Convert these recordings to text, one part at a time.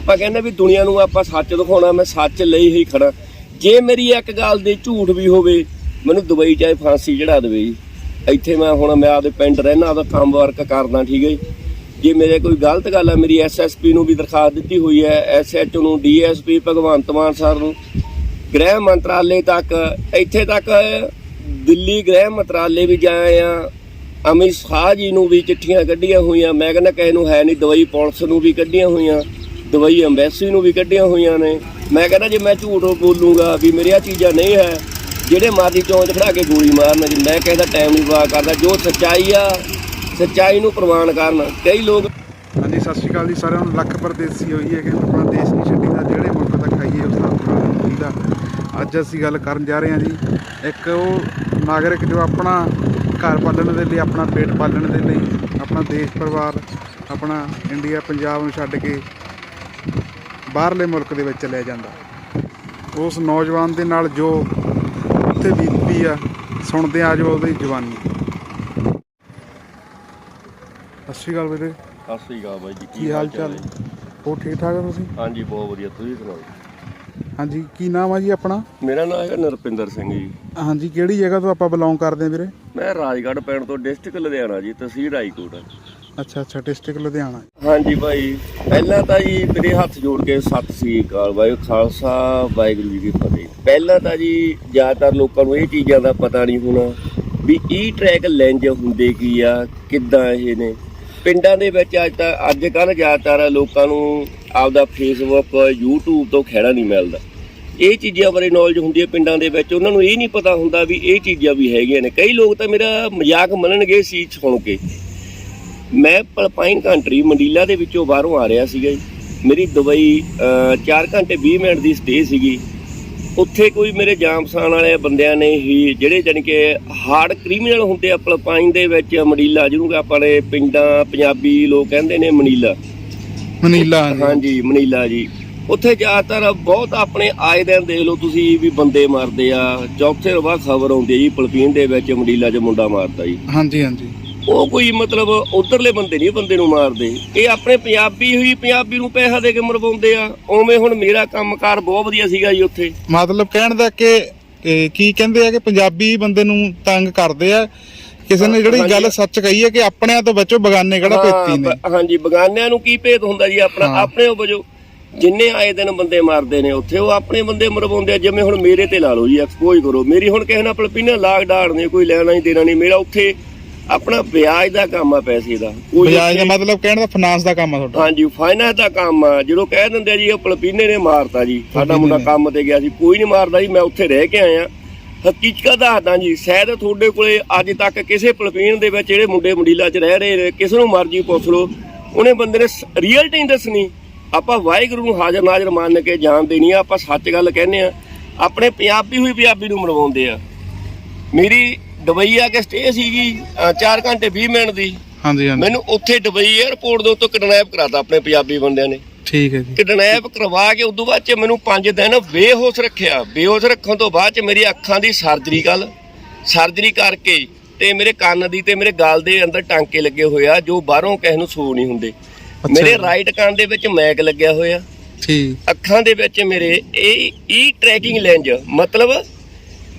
ਆਪਾਂ ਕਹਿੰਦੇ ਵੀ ਦੁਨੀਆ ਨੂੰ ਆਪਾਂ ਸੱਚ ਦਿਖਾਉਣਾ, ਮੈਂ ਸੱਚ ਲਈ ਹੀ ਖੜਾ। ਜੇ ਮੇਰੀ ਇੱਕ ਗੱਲ ਦੀ ਝੂਠ ਵੀ ਹੋਵੇ, ਮੈਨੂੰ ਦੁਬਈ ਚਾਹੇ ਫਾਂਸੀ ਚੜਾ ਦੇਵੇ ਜੀ। ਇੱਥੇ ਮੈਂ ਹੁਣ, ਮੈਂ ਆਪਦੇ ਪਿੰਡ ਰਹਿਣਾ ਆਪਦਾ ਕੰਮ ਵਰਕ ਕਰਦਾ, ਠੀਕ ਹੈ ਜੀ। ਜੇ ਮੇਰੇ ਕੋਈ ਗਲਤ ਗੱਲ ਹੈ ਮੇਰੀ ਐਸਐਸਪੀ ਨੂੰ ਵੀ ਦਰਖਾਸਤ ਦਿੱਤੀ ਹੋਈ ਹੈ ਐਸਐਚਓ ਨੂੰ ਡੀਐਸਪੀ ਭਗਵੰਤ ਮਾਨ ਸਰ ਨੂੰ। ਗ੍ਰਹਿ ਮੰਤਰਾਲੇ ਤੱਕ, ਇੱਥੇ ਤੱਕ ਦਿੱਲੀ ਗ੍ਰਹਿ ਮੰਤਰਾਲੇ ਵੀ ਜਾਏ ਆ, ਅਮਿਤ ਸ਼ਾਹ ਜੀ ਨੂੰ ਵੀ ਚਿੱਠੀਆਂ ਕੱਢੀਆਂ ਹੋਈਆਂ। ਮੈਂ ਕਹਿੰਦਾ ਕਿਸੇ ਨੂੰ ਹੈ ਨਹੀਂ ਦਵਾਈ ਪੁਲਿਸ ਨੂੰ ਵੀ ਕੱਢੀਆਂ ਹੋਈਆਂ। ਦਵਾਈ ਐਮਬੈਸੀ ਨੂੰ ਵੀ ਕੱਢੀਆਂ ਹੋਈਆਂ ਨੇ। ਮੈਂ ਕਹਿੰਦਾ ਜੇ ਮੈਂ ਝੂਠ ਬੋਲੂੰਗਾ ਵੀ ਮੇਰੀਆਂ ਚੀਜ਼ਾਂ ਨਹੀਂ ਹੈ, ਜਿਹੜੇ ਮਾਰੀ ਚੌਂਚ ਖੜਾ ਕੇ ਗੋਲੀ ਮਾਰਨ ਜੀ, ਮੈਂ ਕਹਿੰਦਾ ਟਾਈਮ ਨਹੀਂ ਵਾ ਕਰਦਾ। ਜੋ ਸੱਚਾਈ ਆ, ਸੱਚਾਈ ਨੂੰ ਪ੍ਰਮਾਣ ਕਰਨ। ਕਈ ਲੋਕ ਹਾਂਜੀ, ਸਤਿ ਸ਼੍ਰੀ ਅਕਾਲ ਜੀ ਸਾਰਿਆਂ ਨੂੰ। ਲੱਖ ਪਰਦੇਸੀ ਹੋਈ ਹੈ ਕਿ ਆਪਣਾ ਦੇਸ਼ ਨਹੀਂ ਛੱਡੀਦਾ ਜਿਹੜੇ ਮੁਲਕ ਤੱਕ ਆਈਏ ਉਸ ਦਾ ਆਪਣਾ ਚਾਹੀਦਾ ਅੱਜ ਅਸੀਂ ਗੱਲ ਕਰਨ ਜਾ ਰਹੇ ਹਾਂ ਜੀ। ਇੱਕ ਉਹ ਨਾਗਰਿਕ ਜੋ ਆਪਣਾ ਘਰ ਪਾਲਣ ਦੇ ਲਈ, ਆਪਣਾ ਪੇਟ ਪਾਲਣ ਦੇ ਲਈ, ਆਪਣਾ ਦੇਸ਼ ਪਰਿਵਾਰ, ਆਪਣਾ ਇੰਡੀਆ ਪੰਜਾਬ ਨੂੰ ਛੱਡ ਕੇ ਬਾਹਰਲੇ ਮੁਲਕ ਦੇ ਵਿੱਚ ਚਲਿਆ ਜਾਂਦਾ। ਉਸ ਨੌਜਵਾਨ ਦੇ ਨਾਲ ਜੋ ਉੱਥੇ ਬੀਤੀ ਆ ਸੁਣਦੇ ਆ ਜੋ ਉਹਦੀ ਜਵਾਨੀ। ਸਤਿ ਸ਼੍ਰੀ ਅਕਾਲ ਵੀਰੇ। ਸਤਿ ਸ੍ਰੀ ਅਕਾਲ ਬਾਈ ਜੀ ਕੀ ਹਾਲ ਚਾਲ ਹੋਰ ਠੀਕ ਠਾਕ ਹੋ ਤੁਸੀਂ? ਹਾਂਜੀ ਬਹੁਤ ਵਧੀਆ ਤੁਸੀਂ ਸੁਣਾਓ? ਹਾਂਜੀ ਕੀ ਨਾਮ ਆ ਜੀ ਆਪਣਾ? ਮੇਰਾ ਨਾਮ ਹੈ ਨਰਪਿੰਦਰ ਸਿੰਘ ਜੀ। ਹਾਂਜੀ ਕਿਹੜੀ ਜਗ੍ਹਾ ਤੋਂ ਆਪਾਂ ਬਿਲੋਂਗ ਕਰਦੇ ਹਾਂ ਵੀਰੇ? ਮੈਂ ਰਾਜਗੜ੍ਹ ਪਿੰਡ ਤੋਂ ਡਿਸਟ੍ਰਿਕਟ ਲੁਧਿਆਣਾ ਜੀ ਤਹਿਸੀਲ ਰਾਈਕੋਟ ਅੱਛਾ ਅੱਛਾ ਡਿਸਟ੍ਰਿਕਟ ਲੁਧਿਆਣਾ। ਹਾਂਜੀ ਭਾਈ, ਪਹਿਲਾਂ ਤਾਂ ਜੀ ਮੇਰੇ ਹੱਥ ਜੋੜ ਕੇ ਸਤਿ ਸ੍ਰੀ ਅਕਾਲ, ਵਾਹਿਗੁਰੂ ਖਾਲਸਾ, ਵਾਹਿਗੁਰੂ ਜੀ ਕੀ ਫਤਿਹ। ਪਹਿਲਾਂ ਤਾਂ ਜੀ ਜ਼ਿਆਦਾਤਰ ਲੋਕਾਂ ਨੂੰ ਇਹ ਚੀਜ਼ਾਂ ਦਾ ਪਤਾ ਨਹੀਂ ਹੋਣਾ ਵੀ ਈ ਟਰੈਕ ਲੈਂਜ ਹੁੰਦੇ ਕੀ ਆ, ਕਿੱਦਾਂ ਇਹ ਨੇ। ਪਿੰਡਾਂ ਦੇ ਵਿੱਚ ਅੱਜ ਤਾਂ, ਅੱਜ ਕੱਲ ਜ਼ਿਆਦਾਤਰ ਲੋਕਾਂ ਨੂੰ ਆਪਦਾ ਫੇਸਬੁੱਕ YouTube ਤੋਂ ਖਹਿੜਾ ਨਹੀਂ ਮਿਲਦਾ। ਇਹ ਚੀਜ਼ਾਂ ਬਾਰੇ ਨੌਲੇਜ ਹੁੰਦੀ ਹੈ ਪਿੰਡਾਂ ਦੇ ਵਿੱਚ, ਉਹਨਾਂ ਨੂੰ ਇਹ ਨਹੀਂ ਪਤਾ ਹੁੰਦਾ ਵੀ ਇਹ ਚੀਜ਼ਾਂ ਵੀ ਹੈਗੀਆਂ ਨੇ। ਕਈ ਲੋਕ ਤਾਂ ਮੇਰਾ ਮਜ਼ਾਕ ਮੰਨਣਗੇ ਸੀ ਸੁਣ ਕੇ। ਮੈਂ ਪਲਪਾਈਨ ਕੰਟਰੀ ਮੰਡੀਲਾ ਦੇ ਵਿੱਚੋਂ ਬਾਹਰੋਂ ਆ ਰਿਹਾ ਸੀਗਾ ਜੀ। ਮੇਰੀ ਦੁਬਈ 4 ਘੰਟੇ 20 ਮਿੰਟ ਦੀ ਸਟੇ ਸੀਗੀ। ਉੱਥੇ ਕੋਈ ਮੇਰੇ ਜਾਮ ਪਛਾਣ ਵਾਲੇ ਬੰਦਿਆਂ ਨੇ ਹੀ ਜਿਹੜੇ ਜਾਣੀ ਕਿ ਹਾਰਡ ਕ੍ਰਿਮੀਨਲ ਹੁੰਦੇ ਆ ਪਲਪਾਈਨ ਦੇ ਵਿੱਚ ਮੰਡੀਲਾ ਜਿਹਨੂੰ ਕਿ ਆਪਣੇ ਪਿੰਡਾਂ ਪੰਜਾਬੀ ਲੋਕ ਕਹਿੰਦੇ ਨੇ ਮਨੀਲਾ ਮਨੀਲਾ ਹਾਂਜੀ। ਮਨੀਲਾ ਜੀ। ਉੱਥੇ ਜ਼ਿਆਦਾਤਰ ਬਹੁਤ ਆਪਣੇ ਆਏ ਦਿਨ ਦੇਖ ਲਓ ਤੁਸੀਂ ਵੀ ਬੰਦੇ ਮਾਰਦੇ ਆ। ਚੌਥੇ ਰਵਾ ਖਬਰ ਆਉਂਦੀ ਜੀ ਪਲਪੀਨ ਦੇ ਵਿੱਚ ਮੰਡੀਲਾ 'ਚ ਮੁੰਡਾ ਮਾਰਦਾ ਜੀ। ਹਾਂਜੀ ਹਾਂਜੀ। ਉਹ ਕੋਈ ਮਤਲਬ ਉਧਰਲੇ ਬੰਦੇ ਨਹੀਂ ਬੰਦੇ ਨੂੰ ਮਾਰਦੇ। ਇਹ ਆਪਣੇ ਪੰਜਾਬੀ ਹੀ ਪੰਜਾਬੀ ਨੂੰ ਪੈਸਾ ਦੇ ਕੇ ਮਰਵਾਉਂਦੇ ਆ। ਉਵੇਂ ਹੁਣ ਮੇਰਾ ਕੰਮਕਾਰ ਬਹੁਤ ਵਧੀਆ ਸੀਗਾ ਜੀ ਉੱਥੇ। ਮਤਲਬ ਕਹਿਣ ਦਾ ਕਿ ਕੀ ਕਹਿੰਦੇ ਆ ਕਿ ਪੰਜਾਬੀ ਬੰਦੇ ਨੂੰ ਤੰਗ ਕਰਦੇ ਆ। ਕਿਸੇ ਨੇ ਜਿਹੜੀ ਗੱਲ। ਸੱਚ ਕਹੀ ਹੈ ਕਿ ਆਪਣਿਆਂ ਤੋਂ ਬਚੋ ਬਗਾਨੇ ਕਿਹੜਾ ਪੇਤੀ ਨੇ? ਹਾਂ, ਹਾਂਜੀ ਬਗਾਨਿਆਂ ਨੂੰ ਕੀ ਭੇਦ ਹੁੰਦਾ ਜੀ? ਆਪਣਾ ਹਾਂ। ਆਪਣੇ ਉਹ ਜਿੰਨੇ ਆਏ ਦਿਨ ਬੰਦੇ ਮਾਰਦੇ ਨੇ ਉੱਥੇ ਉਹ ਆਪਣੇ ਬੰਦੇ ਮਰਵਾਉਂਦੇ ਆ। ਜਿਵੇਂ ਹੁਣ ਮੇਰੇ ਤੇ ਲਾ ਲਓ ਜੀ ਐਕਸਪੋਜ਼ ਕਰੋ। ਮੇਰੀ ਹੁਣ ਕਿਸੇ ਨਾਲ ਪਲਪੀਨਾ ਲਾਗ ਡਾੜ ਨੇ ਕੋਈ ਲੈਣਾ ਨਹੀਂ ਦੇਣਾ ਨਹੀਂ। ਮੇਰਾ ਉੱਥੇ ਆਪਣਾ ਵਿਆਜ ਦਾ ਕੰਮ ਆ ਪੈਸੇ ਦਾ। ਕੋਈ ਬਜਾਜ ਦਾ ਮਤਲਬ ਕਹਿਣ ਦਾ ਫਾਈਨਾਂਸ ਦਾ ਕੰਮ ਆ ਤੁਹਾਡਾ। ਹਾਂਜੀ ਫਾਈਨਾਂਸ ਦਾ ਕੰਮ ਆ। ਜਦੋਂ ਕਹਿ ਦਿੰਦੇ ਜੀ ਉਹ ਪਲਪੀਨੇ ਨੇ ਮਾਰਤਾ ਜੀ। ਸਾਡਾ ਮੁੰਡਾ। ਕੰਮ ਤੇ ਗਿਆ ਸੀ ਕੋਈ ਨਹੀਂ ਮਾਰਦਾ ਜੀ ਮੈਂ ਉੱਥੇ ਰਹਿ ਕੇ ਆਇਆ। ਹਕੀਕਤ ਦੱਸਦਾ ਜੀ ਸ਼ਾਇਦ ਤੁਹਾਡੇ ਕੋਲੇ ਅੱਜ ਤੱਕ ਕਿਸੇ ਪਲਪੀਨ ਦੇ ਵਿੱਚ ਜਿਹੜੇ ਮੁੰਡੇ ਮੰਡੀਲਾ 'ਚ ਰਹਿ ਰਹੇ ਨੇ ਕਿਸੇ ਨੂੰ ਮਰਜ਼ੀ ਪੁੱਛ ਲਓ। ਉਹਨੇ ਬੰਦੇ ਨੇ ਰੀਅਲਟੀ ਨਹੀਂ ਦੱਸਣੀ। ਆਪਾਂ ਵਾਹਿਗੁਰੂ ਨੂੰ ਹਾਜ਼ਰ ਨਾਜ਼ਰ ਮੰਨ ਕੇ ਜਾਣ ਦੇਣੀ ਆ ਆਪਾਂ ਸੱਚ ਗੱਲ ਕਹਿੰਦੇ ਆ। ਆਪਣੇ ਪੰਜਾਬੀ ਹੋਈ ਪੰਜਾਬੀ ਨੂੰ ਮਰਵਾਉਂਦੇ ਆ। ਮੇਰੀ ਦੁਬਈ ਆ ਕੇ ਸਟੇ ਸੀਗੀ 4 ਘੰਟੇ 20 ਮਿੰਟ ਦੀ। ਹਾਂਜੀ ਹਾਂਜੀ। ਮੈਨੂੰ ਉੱਥੇ ਦੁਬਈ 에ਅਰਪੋਰਟ ਦੇ ਉੱਤੋਂ ਕਿਡਨੈਪ ਕਰਾਤਾ ਆਪਣੇ ਪੰਜਾਬੀ ਬੰਦਿਆਂ ਨੇ। ਠੀਕ ਹੈ ਜੀ। ਕਿਡਨੈਪ ਕਰਵਾ ਕੇ ਉਦੋਂ ਬਾਅਦ ਚ ਮੈਨੂੰ 5 ਦਿਨ ਬੇਹੋਸ਼ ਰੱਖਿਆ। ਬੇਹੋਸ਼ ਰੱਖਣ ਤੋਂ ਬਾਅਦ ਚ ਮੇਰੀ ਅੱਖਾਂ ਦੀ ਸਰਜਰੀ ਕੱਲ ਸਰਜਰੀ ਕਰਕੇ ਤੇ ਮੇਰੇ ਕੰਨ ਦੀ ਤੇ ਮੇਰੇ ਗਲ ਦੇ ਅੰਦਰ ਟਾਂਕੇ ਲੱਗੇ ਹੋਏ ਆ ਜੋ ਬਾਹਰੋਂ ਕਿਸੇ ਨੂੰ ਸੂ ਨਹੀਂ ਹੁੰਦੇ। ਮੇਰੇ ਰਾਈਟ ਕੰਨ ਦੇ ਵਿੱਚ ਮੈਕ ਲੱਗਿਆ ਹੋਇਆ। ਠੀਕ। ਅੱਖਾਂ ਦੇ ਵਿੱਚ ਮੇਰੇ ਇਹ ਈ ਟਰੈਕਿੰਗ ਲੈਂਜ ਮਤਲਬ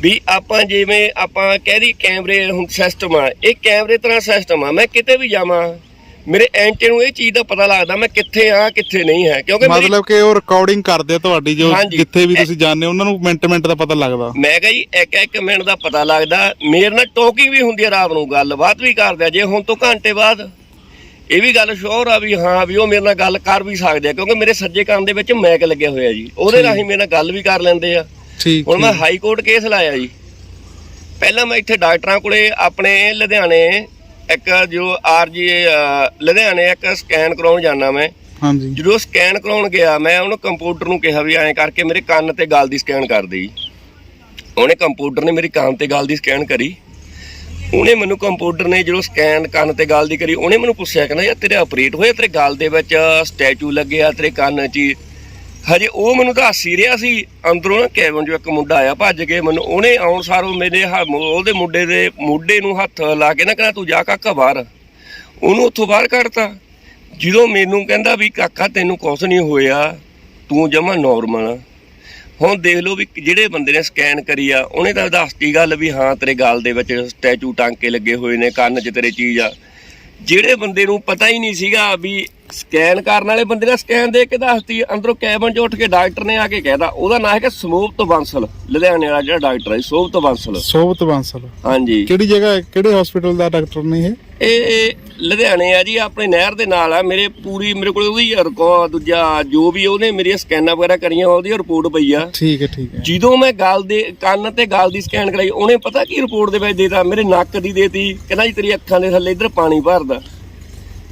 ਵੀ ਆਪਾਂ ਜਿਵੇਂ ਆਪਾਂ ਕਹਿ ਕੈਮਰੇ ਹੁਣ ਸਿਸਟਮ ਆ ਇਹ ਕੈਮਰੇ ਤਰ੍ਹਾਂ ਸਿਸਟਮ ਆ ਮੈਂ ਕਿਤੇ ਵੀ ਜਾਵਾਂ ਮੇਰੇ ਐਂਟੇ ਨੂੰ ਇਹ ਚੀਜ਼ ਦਾ ਪਤਾ ਲੱਗਦਾ ਮੈਂ ਕਿੱਥੇ ਆ ਕਿੱਥੇ ਨਹੀਂ ਹੈ ਕਿਉਂਕਿ ਮਤਲਬ ਕਿ ਉਹ ਰਿਕਾਰਡਿੰਗ ਕਰਦੇ ਤੁਹਾਡੀ ਜੋ। ਜਿੱਥੇ ਵੀ ਤੁਸੀਂ ਜਾਂਦੇ ਹੋ ਉਹਨਾਂ ਨੂੰ ਮਿੰਟ ਮਿੰਟ ਦਾ ਪਤਾ ਲੱਗਦਾ ਮੈਂ ਕਿਹਾ ਜੀ ਇੱਕ ਇੱਕ ਮਿੰਟ ਦਾ ਪਤਾ ਲੱਗਦਾ ਮੇਰੇ ਨਾਲ ਟੋਕਿੰਗ ਵੀ ਹੁੰਦੀ ਆ ਰਾਤ ਨੂੰ ਗੱਲਬਾਤ ਵੀ ਕਰਦੇ ਆ ਜੇ ਹੁਣ ਤੋਂ ਘੰਟੇ ਬਾਅਦ ਇਹ ਵੀ ਗੱਲ ਸ਼ੋਰ ਆ ਵੀ ਹਾਂ ਵੀ ਉਹ ਮੇਰੇ ਨਾਲ ਗੱਲ ਕਰ ਵੀ ਸਕਦੇ ਆ ਕਿਉਂਕਿ ਮੇਰੇ ਸੱਜੇ ਕੰਨ ਦੇ ਵਿੱਚ ਮੈਕ ਲੱਗਿਆ ਹੋਇਆ ਜੀ ਉਹਦੇ। ਰਾਹੀਂ ਮੇਰੇ ਨਾਲ ਗੱਲ ਵੀ ਕਰ ਲੈਂਦੇ ਆ ਠੀਕ ਹੁਣ ਮੈਂ। ਹਾਈ ਕੋਰਟ ਕੇਸ ਲਾਇਆ ਜੀ ਪਹਿਲਾਂ ਮੈਂ ਇੱਥੇ ਡਾਕਟਰਾਂ ਕੋਲੇ ਆਪਣੇ ਲੁਧਿਆਣੇ ਇੱਕ ਜੋ ਆਰਜੀ ਲੁਧਿਆਣੇ ਇੱਕ ਸਕੈਨ ਕਰਾਉਣ ਜਾਣਾ ਮੈਂ ਹਾਂਜੀ ਜਦੋਂ ਸਕੈਨ ਕਰਾਉਣ ਗਿਆ ਮੈਂ ਉਹਨੂੰ ਕੰਪਿਊਟਰ ਨੂੰ ਕਿਹਾ ਵੀ ਐਂ ਕਰਕੇ ਮੇਰੇ ਕੰਨ ਤੇ ਗਲ ਦੀ ਸਕੈਨ ਕਰ ਦੇਈ ਉਹਨੇ ਕੰਪਿਊਟਰ ਨੇ ਮੇਰੀ ਕੰਨ ਤੇ ਗਲ ਦੀ ਸਕੈਨ ਕਰੀ ਉਹਨੇ ਮੈਨੂੰ ਕੰਪਿਊਟਰ ਨੇ ਜਦੋਂ ਸਕੈਨ ਕੰਨ ਤੇ ਗਲ ਦੀ ਕਰੀ ਉਹਨੇ ਮੈਨੂੰ ਪੁੱਛਿਆ ਕਹਿੰਦਾ ਯਾਰ ਤੇਰੇ ਆਪਰੇਟ ਹੋਇਆ ਤੇਰੇ ਗਲ ਦੇ ਵਿੱਚ ਸਟੈਚੂ ਲੱਗਿਆ ਤੇਰੇ ਕੰਨ 'ਚ। ਹਜੇ ਉਹ ਮੈਨੂੰ ਦੱਸ ਹੀ ਰਿਹਾ ਸੀ, ਅੰਦਰੋਂ ਨਾ ਕੈਬਨ ਜੋ ਇੱਕ ਮੁੰਡਾ ਆਇਆ ਭੱਜ ਕੇ, ਮੈਨੂੰ ਉਹਨੇ ਆਉਣ ਸਾਰ ਉਹ ਮੇਰੇ ਹ- ਉਹਦੇ ਮੁੰਡੇ ਦੇ ਮੋਢੇ ਨੂੰ ਹੱਥ ਲਾ ਕੇ ਨਾ ਕਹਿੰਦਾ ਤੂੰ ਜਾ ਕਾਕਾ ਬਾਹਰ। ਉਹਨੂੰ ਉੱਥੋਂ ਬਾਹਰ ਕੱਢਤਾ। ਜਦੋਂ ਮੈਨੂੰ ਕਹਿੰਦਾ ਵੀ ਕਾਕਾ ਤੈਨੂੰ ਕੁਛ ਨਹੀਂ ਹੋਇਆ, ਤੂੰ ਜਮਾ ਨਾਰਮਲ ਆ। ਹੁਣ ਦੇਖ ਲਓ ਵੀ ਜਿਹੜੇ ਬੰਦੇ ਨੇ ਸਕੈਨ ਕਰੀ ਆ, ਉਹਨੇ ਤਾਂ ਦੱਸਤੀ ਗੱਲ ਵੀ ਹਾਂ ਤੇਰੇ ਗਾਲ ਦੇ ਵਿੱਚ ਸਟੈਚੂ ਟਾਂਕੇ ਲੱਗੇ ਹੋਏ ਨੇ, ਕੰਨ 'ਚ ਤੇਰੇ ਚੀਜ਼ ਆ। ਜਿਹੜੇ ਬੰਦੇ ਨੂੰ ਪਤਾ ਹੀ ਨਹੀਂ ਸੀਗਾ ਵੀ ਸਕੈਨ ਕਰਨ ਵਾਲੇ ਬੰਦੇ ਨੇ ਸਕੈਨ ਦੇ ਕੇ ਦੱਸਤੀ ਅੰਦਰੋਂ ਕੈਬਨ 'ਚ ਉੱਠ ਕੇ ਡਾਕਟਰ ਨੇ ਆ ਕੇ ਕਹਿਦਾ ਉਹਦਾ ਨਾਂ ਹੈਗਾ ਸਮੂਪਤ ਬੰਸਲ ਲੁਧਿਆਣੇ ਵਾਲਾ ਜਿਹੜਾ ਡਾਕਟਰ ਹੈ ਸੋਭਤ ਬੰਸਲ ਸੋਭਤ ਬਾਂਸਲ ਹਾਂਜੀ। ਕਿਹੜੀ ਜਗ੍ਹਾ ਹੈ? ਕਿਹੜੇ ਹਸਪੀਟਲ ਦਾ ਡਾਕਟਰ ਨੇ ਇਹ? ਇਹ ਲੁਧਿਆਣੇ ਆ ਜੀ ਆਪਣੇ ਨਹਿਰ ਦੇ ਨਾਲ ਆ ਮੇਰੇ ਪੂਰੀ ਮੇਰੇ ਕੋਲ ਉਹਦੀ ਰਿਕਾਰਡ ਦੂਜਾ ਜੋ ਵੀ ਉਹਨੇ ਮੇਰੀਆਂ ਸਕੈਨਾਂ ਵਗੈਰਾ ਕਰੀਆਂ ਉਹਦੀ ਰਿਪੋਰਟ ਪਈ ਆ। ਠੀਕ ਹੈ ਠੀਕ ਹੈ। ਜਦੋਂ ਮੈਂ ਗਲ ਦੇ ਕੰਨ ਤੇ ਗਲ ਦੀ ਸਕੈਨ ਕਰਾਈ ਉਹਨੇ ਪਤਾ ਕੀ ਰਿਪੋਰਟ ਦੇ ਵਿੱਚ ਦੇਤਾ ਮੇਰੇ ਨੱਕ ਦੀ ਦੇਤੀ ਕਹਿੰਦਾ ਜੀ ਤੇਰੀ ਅੱਖਾਂ ਦੇ ਥੱਲੇ ਇੱਧਰ ਪਾਣੀ ਭਰਦਾ।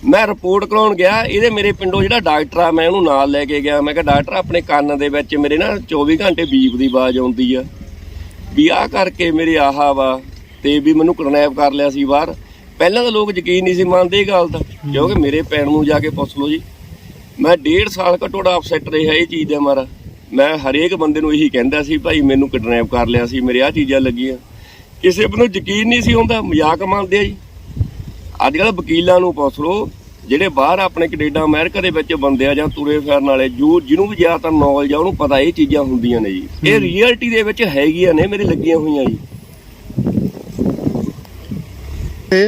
ਮੈਂ ਰਿਪੋਰਟ ਕਰਾਉਣ ਗਿਆ ਇਹਦੇ ਮੇਰੇ ਪਿੰਡੋਂ ਜਿਹੜਾ ਡਾਕਟਰ ਆ ਮੈਂ ਉਹਨੂੰ ਨਾਲ ਲੈ ਕੇ ਗਿਆ। ਮੈਂ ਕਿਹਾ ਡਾਕਟਰ ਆਪਣੇ ਕੰਨ ਦੇ ਵਿੱਚ ਮੇਰੇ ਨਾ 24 ਘੰਟੇ ਬੀਪ ਦੀ ਆਵਾਜ਼ ਆਉਂਦੀ ਆ। ਵੀ ਆਹ ਕਰਕੇ ਮੇਰੇ ਆਹਾ ਵਾ ਤੇ ਵੀ ਮੈਨੂੰ ਕਿਡਨੈਪ ਕਰ ਲਿਆ ਸੀ ਬਾਹਰ। ਪਹਿਲਾਂ ਤਾਂ ਲੋਕ ਯਕੀਨ ਨਹੀਂ ਸੀ ਮੰਨਦੇ ਇਹ ਗੱਲ ਦਾ ਕਿਉਂਕਿ ਮੇਰੇ ਪੈਣ ਨੂੰ ਜਾ ਕੇ ਪੁੱਛ ਲਓ ਜੀ। ਮੈਂ ਡੇਢ ਸਾਲ ਘਟੋੜਾ ਅਪਸੈਟ ਰਿਹਾ ਇਹ ਚੀਜ਼ ਦੇ ਮਾਰਾ। ਮੈਂ ਹਰੇਕ ਬੰਦੇ ਨੂੰ ਇਹੀ ਕਹਿੰਦਾ ਸੀ ਭਾਈ ਮੈਨੂੰ ਕਿਡਨੈਪ ਕਰ ਲਿਆ ਸੀ ਮੇਰੇ ਆ ਚੀਜ਼ਾਂ ਲੱਗੀਆਂ। ਕਿਸੇ ਨੂੰ ਯਕੀਨ ਨਹੀਂ ਸੀ ਹੁੰਦਾ ਮਜ਼ਾਕ ਮੰਨਦੇ ਆ ਜੀ। ਅੱਜ ਕੱਲ੍ਹ ਵਕੀਲਾਂ ਨੂੰ ਪੁੱਛ ਲਓ ਜਿਹੜੇ ਬਾਹਰ ਆਪਣੇ ਕੈਨੇਡਾ ਅਮਰੀਕਾ ਦੇ ਵਿੱਚ ਬੰਦੇ ਆ ਜਾਂ ਤੁਰੇ ਫਿਰਨ ਵਾਲੇ ਜੋ ਜਿਹਨੂੰ ਵੀ ਜ਼ਿਆਦਾਤਰ ਨੌਲੇਜ ਆ ਉਹਨੂੰ ਪਤਾ ਇਹ ਚੀਜ਼ਾਂ ਹੁੰਦੀਆਂ ਨੇ ਜੀ। ਇਹ ਰੀਅਲਟੀ ਦੇ ਵਿੱਚ ਹੈਗੀਆਂ ਨੇ ਮੇਰੇ ਲੱਗੀਆਂ ਹੋਈਆਂ ਜੀ। ਤੇ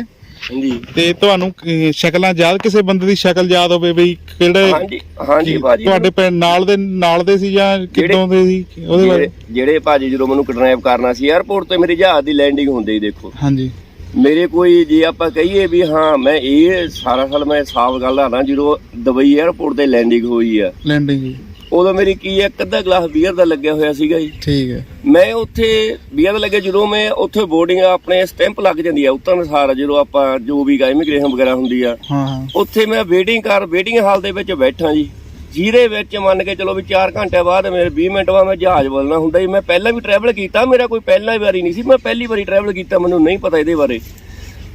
ਹਾਂਜੀ। ਤੇ ਤੁਹਾਨੂੰ ਅਹ, ਸ਼ਕਲਾਂ ਯਾਦ ਕਿਸੇ ਬੰਦੇ ਦੀ ਸ਼ਕਲ ਯਾਦ ਹੋਵੇ ਵੀ ਕਿਹੜੇ ਹਾਂਜੀ ਹਾਂਜੀ ਭਾਜੀ। ਤੁਹਾਡੇ ਪਿੰਡ ਨਾਲ ਦੇ ਨਾਲ ਦੇ ਸੀ ਜਾਂ ਕਿੱਦੋਂ ਦੇ ਸੀ? ਉਹਦੇ ਬਾਰੇ? ਜਿਹੜੇ ਜਿਹੜੇ ਭਾਜੀ ਜਦੋਂ ਮੈਨੂੰ ਕਿਡਨੈਪ ਕਰਨਾ ਸੀ 에ਅਰਪੋਰਟ ਤੇ ਮੇਰੀ ਜਹਾਜ਼ ਦੀ ਲੈਂਡਿੰਗ ਹੁੰਦੀ ਦੇਖੋ। ਹਾਂਜੀ। ਮੇਰੇ ਕੋਈ ਜੇ ਆਪਾਂ ਕਹੀਏ ਵੀ ਹਾਂ ਮੈਂ ਇਹ ਸਾਰਾ ਸਾਲ ਮੈਂ ਸਾਫ਼ ਗੱਲ ਆ ਨਾ ਜਦੋਂ ਦੁਬਈ 에ਅਰਪੋਰਟ ਤੇ ਲੈਂਡਿੰਗ ਹੋਈ ਆ ਲੈਂਡਿੰਗ ਜੀ। ਉਦੋਂ ਮੇਰੀ ਕੀ ਹੈ ਇੱਕ ਅੱਧਾ ਗਲਾਸ ਬੀਅਰ ਦਾ ਲੱਗਿਆ ਹੋਇਆ ਸੀਗਾ ਜੀ। ਠੀਕ ਹੈ। ਮੈਂ ਉੱਥੇ ਬੀਅਰ ਦਾ ਲੱਗਿਆ ਜਦੋਂ ਮੈਂ ਉੱਥੇ ਬੋਰਡਿੰਗ ਆਪਣੇ ਸਟੈਂਪ ਲੱਗ ਜਾਂਦੀ ਆ ਉਤਰਨ ਸਾਰ ਜਦੋਂ ਆਪਾਂ ਜੋ ਵੀ ਇਮੀਗ੍ਰੇਸ਼ਨ ਵਗੈਰਾ ਹੁੰਦੀ ਆ ਹਾਂ ਉੱਥੇ ਮੈਂ ਵੇਟਿੰਗ ਕਰ ਵੇਟਿੰਗ ਹਾਲ ਦੇ ਵਿੱਚ ਬੈਠਾ ਜੀ। ਜਿਹਦੇ ਵਿੱਚ ਮੰਨ ਕੇ ਚਲੋ ਵੀ 4 ਘੰਟੇ ਬਾਅਦ ਮੇਰੇ 20 ਮਿੰਟ ਬਾਅਦ ਮੈਂ ਜਹਾਜ਼ ਬੋਲਣਾ ਹੁੰਦਾ ਜੀ ਮੈਂ ਪਹਿਲਾਂ ਵੀ ਟਰੈਵਲ ਕੀਤਾ, ਮੇਰਾ ਕੋਈ ਪਹਿਲਾ ਵਾਰੀ ਨਹੀਂ ਸੀ। ਮੈਂ ਪਹਿਲੀ ਵਾਰੀ ਟਰੈਵਲ ਕੀਤਾ, ਮੈਨੂੰ ਨਹੀਂ ਪਤਾ ਇਹਦੇ ਬਾਰੇ।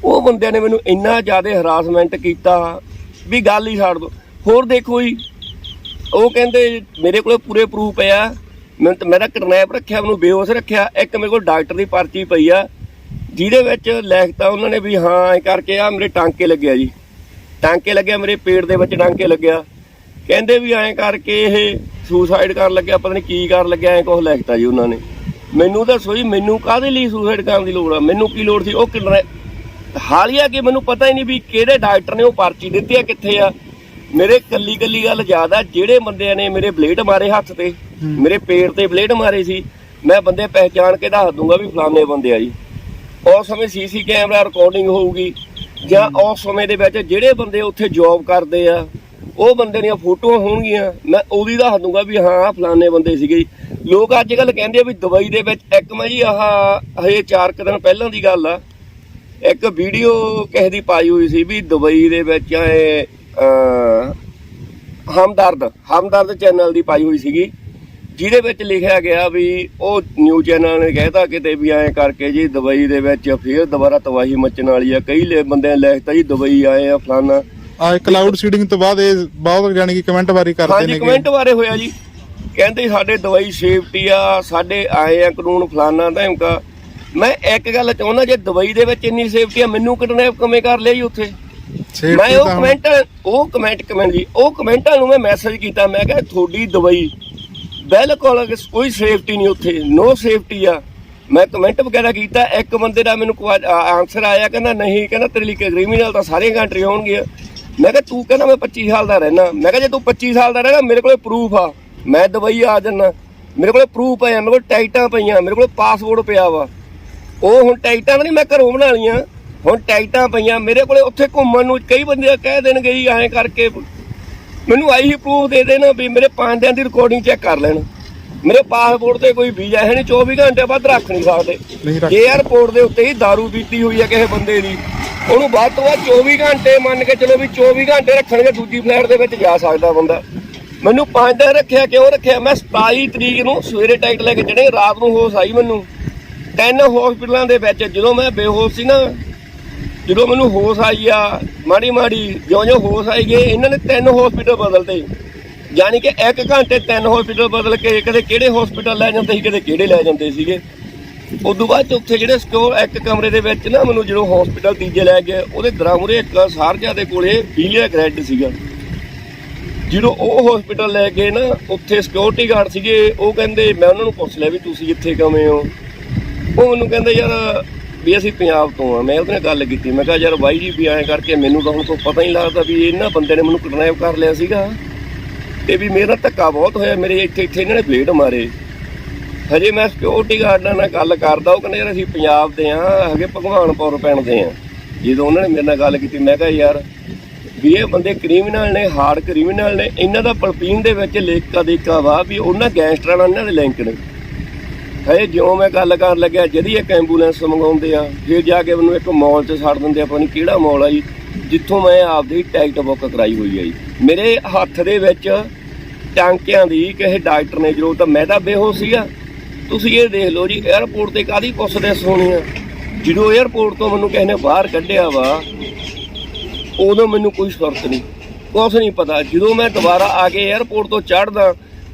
ਉਹ ਬੰਦਿਆਂ ਨੇ ਮੈਨੂੰ ਇੰਨਾ ਜ਼ਿਆਦਾ ਹਰਾਸਮੈਂਟ ਕੀਤਾ ਵੀ ਗੱਲ ਹੀ ਛੱਡ ਦੋ। ਹੋਰ ਦੇਖੋ ਜੀ, ਉਹ ਕਹਿੰਦੇ ਮੇਰੇ ਕੋਲੇ ਪੂਰੇ ਪ੍ਰੂਫ ਪਿਆ ਮੈਂ ਤਾਂ ਮੇਰਾ ਕਿਡਨੈਪ ਰੱਖਿਆ, ਮੈਨੂੰ ਬੇਹੋਸ਼ ਰੱਖਿਆ। ਇੱਕ ਮੇਰੇ ਕੋਲ ਡਾਕਟਰ ਦੀ ਪਰਚੀ ਪਈ ਆ, ਜਿਹਦੇ ਵਿੱਚ ਲਿਖਤਾ ਉਹਨਾਂ ਨੇ ਵੀ ਹਾਂ ਐ ਕਰਕੇ ਆ, ਮੇਰੇ ਟਾਂਕੇ ਲੱਗਿਆ ਜੀ। ਟਾਂਕੇ ਲੱਗਿਆ, ਮੇਰੇ ਪੇਟ ਦੇ ਵਿੱਚ ਟਾਂਕੇ ਲੱਗਿਆ। ਕਹਿੰਦੇ ਵੀ ਐਂ ਕਰਕੇ ਇਹ ਸੁਸਾਈਡ ਕਰਨ ਲੱਗਿਆ ਪਤਾ ਨਹੀਂ ਕੀ ਕਰਨ ਲੱਗਿਆ ਐਂ ਕੁਝ ਲਿਖਤਾ ਜੀ ਉਹਨਾਂ ਨੇ। ਮੈਨੂੰ ਤਾਂ ਸੋਈ ਮੈਨੂੰ ਕਾਹਦੇ ਲਈ ਸੁਸਾਈਡ ਕਰਨ ਦੀ ਲੋੜ ਆ? ਮੈਨੂੰ ਕੀ ਲੋੜ ਸੀ? ਉਹ ਕਿਡਨੈ ਹਾਲੀਆ ਕਿ ਮੈਨੂੰ ਪਤਾ ਹੀ ਨਹੀਂ ਵੀ ਕਿਹੜੇ ਡਾਕਟਰ ਨੇ ਉਹ ਪਰਚੀ ਦਿੱਤੀ ਆ ਕਿੱਥੇ ਆ? ਮੇਰੇ ਕੱਲੀ ਕੱਲੀ ਗੱਲ ਯਾਦ ਆ ਜਿਹੜੇ ਬੰਦਿਆਂ ਨੇ ਮੇਰੇ ਬਲੇਡ ਮਾਰੇ ਹੱਥ ਤੇ ਮੇਰੇ ਪੇਟ ਤੇ ਬਲੇਡ ਮਾਰੇ ਸੀ ਮੈਂ ਬੰਦੇ ਪਹਿਚਾਣ ਕੇ ਦੱਸ ਦੂੰਗਾ ਵੀ ਫਲਾਣੇ ਬੰਦੇ ਆ ਜੀ। ਉਸ ਸਮੇਂ ਸੀਸੀ ਕੈਮਰਾ ਰਿਕਾਰਡਿੰਗ ਹੋਊਗੀ ਜਾਂ ਉਸ ਸਮੇਂ ਦੇ ਵਿੱਚ ਜਿਹੜੇ ਬੰਦੇ ਉੱਥੇ ਜੌਬ ਕਰਦੇ ਆ ਉਹ ਬੰਦੇ ਦੀਆਂ ਫੋਟੋਆਂ ਹੋਣਗੀਆਂ। ਮੈਂ ਉਹਦੀ ਦੱਸ ਦੂੰਗਾ ਵੀ ਹਾਂ, ਆਹ ਫਲਾਣੇ ਬੰਦੇ ਸੀਗੇ ਲੋਕ ਅੱਜ ਕੱਲ ਕਹਿੰਦੇ ਆ ਵੀ ਦੁਬਈ ਦੇ ਵਿੱਚ ਇੱਕ ਮੈਂ ਜੀ ਆਹ, ਹਜੇ 4 ਦਿਨ ਪਹਿਲਾਂ ਦੀ ਗੱਲ ਆ। ਇੱਕ ਵੀਡੀਓ ਕਿਸੇ ਦੀ ਪਾਈ ਹੋਈ ਸੀ ਵੀ ਦੁਬਈ ਦੇ ਵਿੱਚ ਐ ਹਮਦਰਦ ਹਮਦਰਦ ਚੈਨਲ ਦੀ ਪਾਈ ਹੋਈ ਸੀਗੀ। ਜਿਹਦੇ ਵਿੱਚ ਲਿਖਿਆ ਗਿਆ ਵੀ ਉਹ ਨਿਊ ਚੈਨਲ ਨੇ ਕਹਿਤਾ ਕਿਤੇ ਵੀ ਐਂ ਕਰਕੇ ਜੀ ਦੁਬਈ ਦੇ ਵਿੱਚ ਫੇਰ ਦੁਬਾਰਾ ਤਬਾਹੀ ਮਚਣ ਵਾਲੀ ਆ। ਕਈ ਲੈ ਬੰਦਿਆਂ ਨੇ ਲਿਖਤਾ ਜੀ, ਦੁਬਈ ਆਏ ਆ ਫਲਾਨਾ ਆ ਕਲਾਉਡ ਸੀਡਿੰਗ ਤੋਂ ਬਾਅਦ ਇਹ ਬਹੁਤ ਜਾਨੀ ਕਿ ਕਮੈਂਟ ਵਾਰੀ ਕਰਦੇ ਹਾਂਜੀ ਨੇ ਕਮੈਂਟ ਬਾਰੇ ਹੋਇਆ ਜੀ। ਕਹਿੰਦੇ ਸਾਡੇ ਦਵਾਈ ਸੇਫਟੀ ਆ ਸਾਡੇ ਆਏ ਆ ਕਾਨੂੰਨ ਫਲਾਨਾ ਧਮਕਾ ਮੈਂ ਇੱਕ ਗੱਲ ਚਾਹੁੰਦਾ ਜੇ ਦਵਾਈ ਦੇ ਵਿੱਚ ਇੰਨੀ ਸੇਫਟੀ ਆ ਮੈਨੂੰ ਕਿਡਨੈਪ ਕਿਵੇਂ ਕਰ ਲਿਆ ਜੀ ਉੱਥੇ? ਮੈਂ ਉਹ ਕਮੈਂਟ ਉਹ ਕਮੈਂਟ ਕਮੈਂਟ ਜੀ ਉਹ ਕਮੈਂਟਾਂ ਨੂੰ ਮੈਂ ਮੈਸੇਜ ਕੀਤਾ ਮੈਂ ਕਿਹਾ ਤੁਹਾਡੀ ਦਵਾਈ ਬਿਲਕੁਲ ਕੋਈ ਸੇਫਟੀ ਨਹੀਂ ਉੱਥੇ ਨੋ ਸੇਫਟੀ ਆ। ਮੈਂ ਕਮੈਂਟ ਵਗੈਰਾ ਕੀਤਾ ਇੱਕ ਬੰਦੇ ਦਾ ਮੈਨੂੰ ਆਨਸਰ ਆਇਆ ਕਹਿੰਦਾ ਨਹੀਂ ਕਹਿੰਦਾ ਤੇਰੇ ਲਈ ਕ੍ਰਿਮੀਨਲ ਤਾਂ ਸਾਰੀਆਂ ਕੰਟਰੀਆਂ ਹੋਣਗੀਆਂ ਮੈਂ ਕਿਹਾ ਤੂੰ ਕਹਿੰਦਾ ਮੈਂ 25 ਸਾਲ ਦਾ ਰਹਿਣਾ ਮੈਂ ਕਿਹਾ ਜੇ ਤੂੰ 25 ਸਾਲ ਦਾ ਰਹਿਣਾ ਮੇਰੇ ਕੋਲੇ ਪ੍ਰੂਫ ਆ। ਮੈਂ ਦੁਬਈ ਆ ਜਾਣਾ ਮੇਰੇ ਕੋਲੇ ਪ੍ਰੂਫ ਆ ਮੇਰੇ ਕੋਲ ਟਿਕਟਾਂ ਪਈਆਂ ਮੇਰੇ ਕੋਲੇ ਪਾਸਪੋਰਟ ਪਿਆ ਵਾ। ਉਹ ਹੁਣ ਟਿਕਟਾਂ ਨਹੀਂ ਮੈਂ ਘਰੋਂ ਬਣਾ ਲੀਆਂ ਹੁਣ ਟਿਕਟਾਂ ਪਈਆਂ ਮੇਰੇ ਕੋਲੇ ਉੱਥੇ ਘੁੰਮਣ ਨੂੰ ਕਈ ਬੰਦੇ ਕਹਿ ਦੇਣਗੇ ਜੀ ਐਂ ਕਰਕੇ। ਮੈਨੂੰ ਆਈ ਹੀ ਪ੍ਰੂਫ ਦੇ ਦੇਣਾ ਵੀ ਮੇਰੇ ਪੰਜ ਦਿਨ ਦੀ ਰਿਕਾਰਡਿੰਗ ਚੈੱਕ ਕਰ ਲੈਣ। ਮੇਰੇ ਪਾਸਪੋਰਟ ਤੇ ਕੋਈ ਵੀਜ਼ਾ ਹੈ ਨਹੀਂ 24 ਘੰਟੇ ਬਾਅਦ ਰੱਖ ਨਹੀਂ ਸਕਦੇ। ਏਅਰਪੋਰਟ ਦੇ ਉੱਤੇ ਹੀ ਦਾਰੂ ਪੀਤੀ ਹੋਈ ਹੈ ਕਿਸੇ ਬੰਦੇ ਦੀ ਉਹਨੂੰ ਵੱਧ ਤੋਂ ਵੱਧ 24 ਘੰਟੇ ਮੰਨ ਕੇ ਚਲੋ ਵੀ 24 ਘੰਟੇ ਰੱਖਣਗੇ, ਦੂਜੀ ਫਲਾਈਟ ਦੇ ਵਿੱਚ ਜਾ ਸਕਦਾ ਬੰਦਾ। ਮੈਨੂੰ 5 ਦਿਨ ਰੱਖਿਆ, ਕਿਉਂ ਰੱਖਿਆ? ਮੈਂ 27 ਤਰੀਕ ਨੂੰ ਸਵੇਰੇ ਟਿਕਟ ਲੈ ਕੇ ਚੜੇ ਰਾਤ ਨੂੰ ਹੋਸ਼ ਆਈ ਮੈਨੂੰ। ਤਿੰਨ ਹਸਪੀਟਲਾਂ ਦੇ ਵਿੱਚ, ਜਦੋਂ ਮੈਂ ਬੇਹੋਸ਼ ਸੀ ਨਾ, ਜਦੋਂ ਮੈਨੂੰ ਹੋਸ਼ ਆਈ ਆ, ਮਾੜੀ ਮਾੜੀ ਜਿਉਂ ਜਿਉਂ ਹੋਸ਼ ਆਈ ਗਏ, ਇਹਨਾਂ ਨੇ ਤਿੰਨ ਹਸਪੀਟਲ ਬਦਲਦੇ ਯਾਨੀ ਕਿ ਇੱਕ ਘੰਟੇ ਤਿੰਨ ਹਸਪੀਟਲ ਬਦਲ ਕੇ, ਕਦੇ ਕਿਹੜੇ ਹਸਪੀਟਲ ਲੈ ਜਾਂਦੇ ਸੀ, ਕਦੇ ਕਿਹੜੇ ਲੈ ਜਾਂਦੇ ਸੀਗੇ। ਉਦੋਂ ਬਾਅਦ 'ਚ ਉੱਥੇ ਜਿਹੜੇ ਸਟੋਰ ਇੱਕ ਕਮਰੇ ਦੇ ਵਿੱਚ ਨਾ ਮੈਨੂੰ ਜਦੋਂ ਹਸਪੀਟਲ ਤੀਜੇ ਲੈ ਗਏ, ਉਹਦੇ ਦਰਾਮੂਰੇ ਇੱਕ ਸਾਰਜਾ ਦੇ ਕੋਲੇ ਬੀਲੀਆ ਗ੍ਰੈਡ ਸੀਗਾ। ਜਦੋਂ ਉਹ ਹਸਪੀਟਲ ਲੈ ਗਏ ਨਾ, ਉੱਥੇ ਸਿਕਿਉਰਿਟੀ ਗਾਰਡ ਸੀਗੇ, ਉਹ ਕਹਿੰਦੇ, ਮੈਂ ਉਹਨਾਂ ਨੂੰ ਪੁੱਛ ਲਿਆ ਵੀ ਤੁਸੀਂ ਇੱਥੇ ਕਿਵੇਂ ਹੋ? ਉਹ ਮੈਨੂੰ ਕਹਿੰਦੇ, ਯਾਰ, ਵੀ ਅਸੀਂ ਪੰਜਾਬ ਤੋਂ ਆ। ਮੈਂ ਉਹਦੇ ਨਾਲ ਗੱਲ ਕੀਤੀ। ਮੈਂ ਕਿਹਾ, ਯਾਰ, ਬਾਈ ਜੀ, ਵੀ ਐਂ ਕਰਕੇ ਮੈਨੂੰ ਤਾਂ ਹੁਣ ਤੋਂ ਪਤਾ ਹੀ ਨਹੀਂ ਲੱਗਦਾ ਵੀ ਇਹਨਾਂ ਬੰਦੇ ਨੇ ਮੈਨੂੰ ਕਿਡਨੈਪ ਕਰ ਲਿਆ ਸੀਗਾ। ਤੇ ਵੀ ਮੇਰਾ ਧੱਕਾ ਬਹੁਤ ਹੋਇਆ, ਮੇਰੇ ਇੱਥੇ ਇੱਥੇ ਇਹਨਾਂ ਨੇ ਬਲੇਡ ਮਾਰੇ। ਹਜੇ ਮੈਂ ਸਿਕਿਉਰਿਟੀ ਗਾਰਡਾਂ ਨਾਲ ਗੱਲ ਕਰਦਾ, ਉਹ ਕਹਿੰਦੇ ਯਾਰ ਅਸੀਂ ਪੰਜਾਬ ਦੇ ਆ ਹਗੇ ਭਗਵਾਨਪੁਰ ਪਿੰਡ ਦੇ ਆ। ਜਦੋਂ ਉਹਨਾਂ ਨੇ ਮੇਰੇ ਨਾਲ ਗੱਲ ਕੀਤੀ, ਮੈਂ ਕਿਹਾ ਯਾਰ ਵੀ ਇਹ ਬੰਦੇ ਕ੍ਰਿਮੀਨਲ ਨੇ ਹਾਰਡ ਕ੍ਰਿਮੀਨਲ ਨੇ, ਇਹਨਾਂ ਦਾ ਪਲਪੀਨ ਦੇ ਵਿੱਚ ਲੇਕਾ ਦੇਖਾ ਵਾ ਵੀ ਉਹਨਾਂ ਗੈਂਗਸਟਰਾਂ ਨਾਲ ਇਹਨਾਂ ਦੇ ਲਿੰਕ ਨੇ। ਹਏ ਜਿਉਂ ਮੈਂ ਗੱਲ ਕਰਨ ਲੱਗਿਆ, ਜਦੀ ਇੱਕ ਐਂਬੂਲੈਂਸ ਮੰਗਾਉਂਦੇ ਆ, ਫਿਰ ਜਾ ਕੇ ਮੈਨੂੰ ਇੱਕ ਮਾਲ 'ਚ ਛੱਡ ਦਿੰਦੇ ਆ, ਪਤਾ ਨਹੀਂ ਕਿਹੜਾ ਮਾਲ ਆ ਜੀ, ਜਿੱਥੋਂ ਮੈਂ ਆਪਦੀ ਟਿਕਟ ਬੁੱਕ ਕਰਾਈ ਹੋਈ ਆ ਜੀ। ਮੇਰੇ ਹੱਥ ਦੇ ਵਿੱਚ ਟਾਂਕਿਆਂ ਦੀ ਕਿਸੇ ਡਾਕਟਰ ਨੇ ਜਦੋਂ ਤਾਂ ਮੈਂ ਤਾਂ ਬੇਹੋਸ਼ ਸੀਗਾ। ਤੁਸੀਂ ਇਹ ਦੇਖ ਲਓ ਜੀ 에어ਪੋਰਟ ਤੇ ਕਾਦੀ ਪੁੱਛਦੇ ਸੋਣੀ ਆ? ਜਦੋਂ 에어ਪੋਰਟ ਤੋਂ ਮੈਨੂੰ ਕਿਸੇ ਬਾਹਰ ਕੱਢਿਆ ਵਾ ਉਦੋਂ ਮੈਨੂੰ ਕੋਈ ਸ਼ਰਤ ਨਹੀਂ ਕੁਛ ਨਹੀਂ ਪਤਾ। ਜਦੋਂ ਮੈਂ ਦੁਬਾਰਾ ਆ ਕੇ 에어ਪੋਰਟ ਤੋਂ ਚੜਦਾ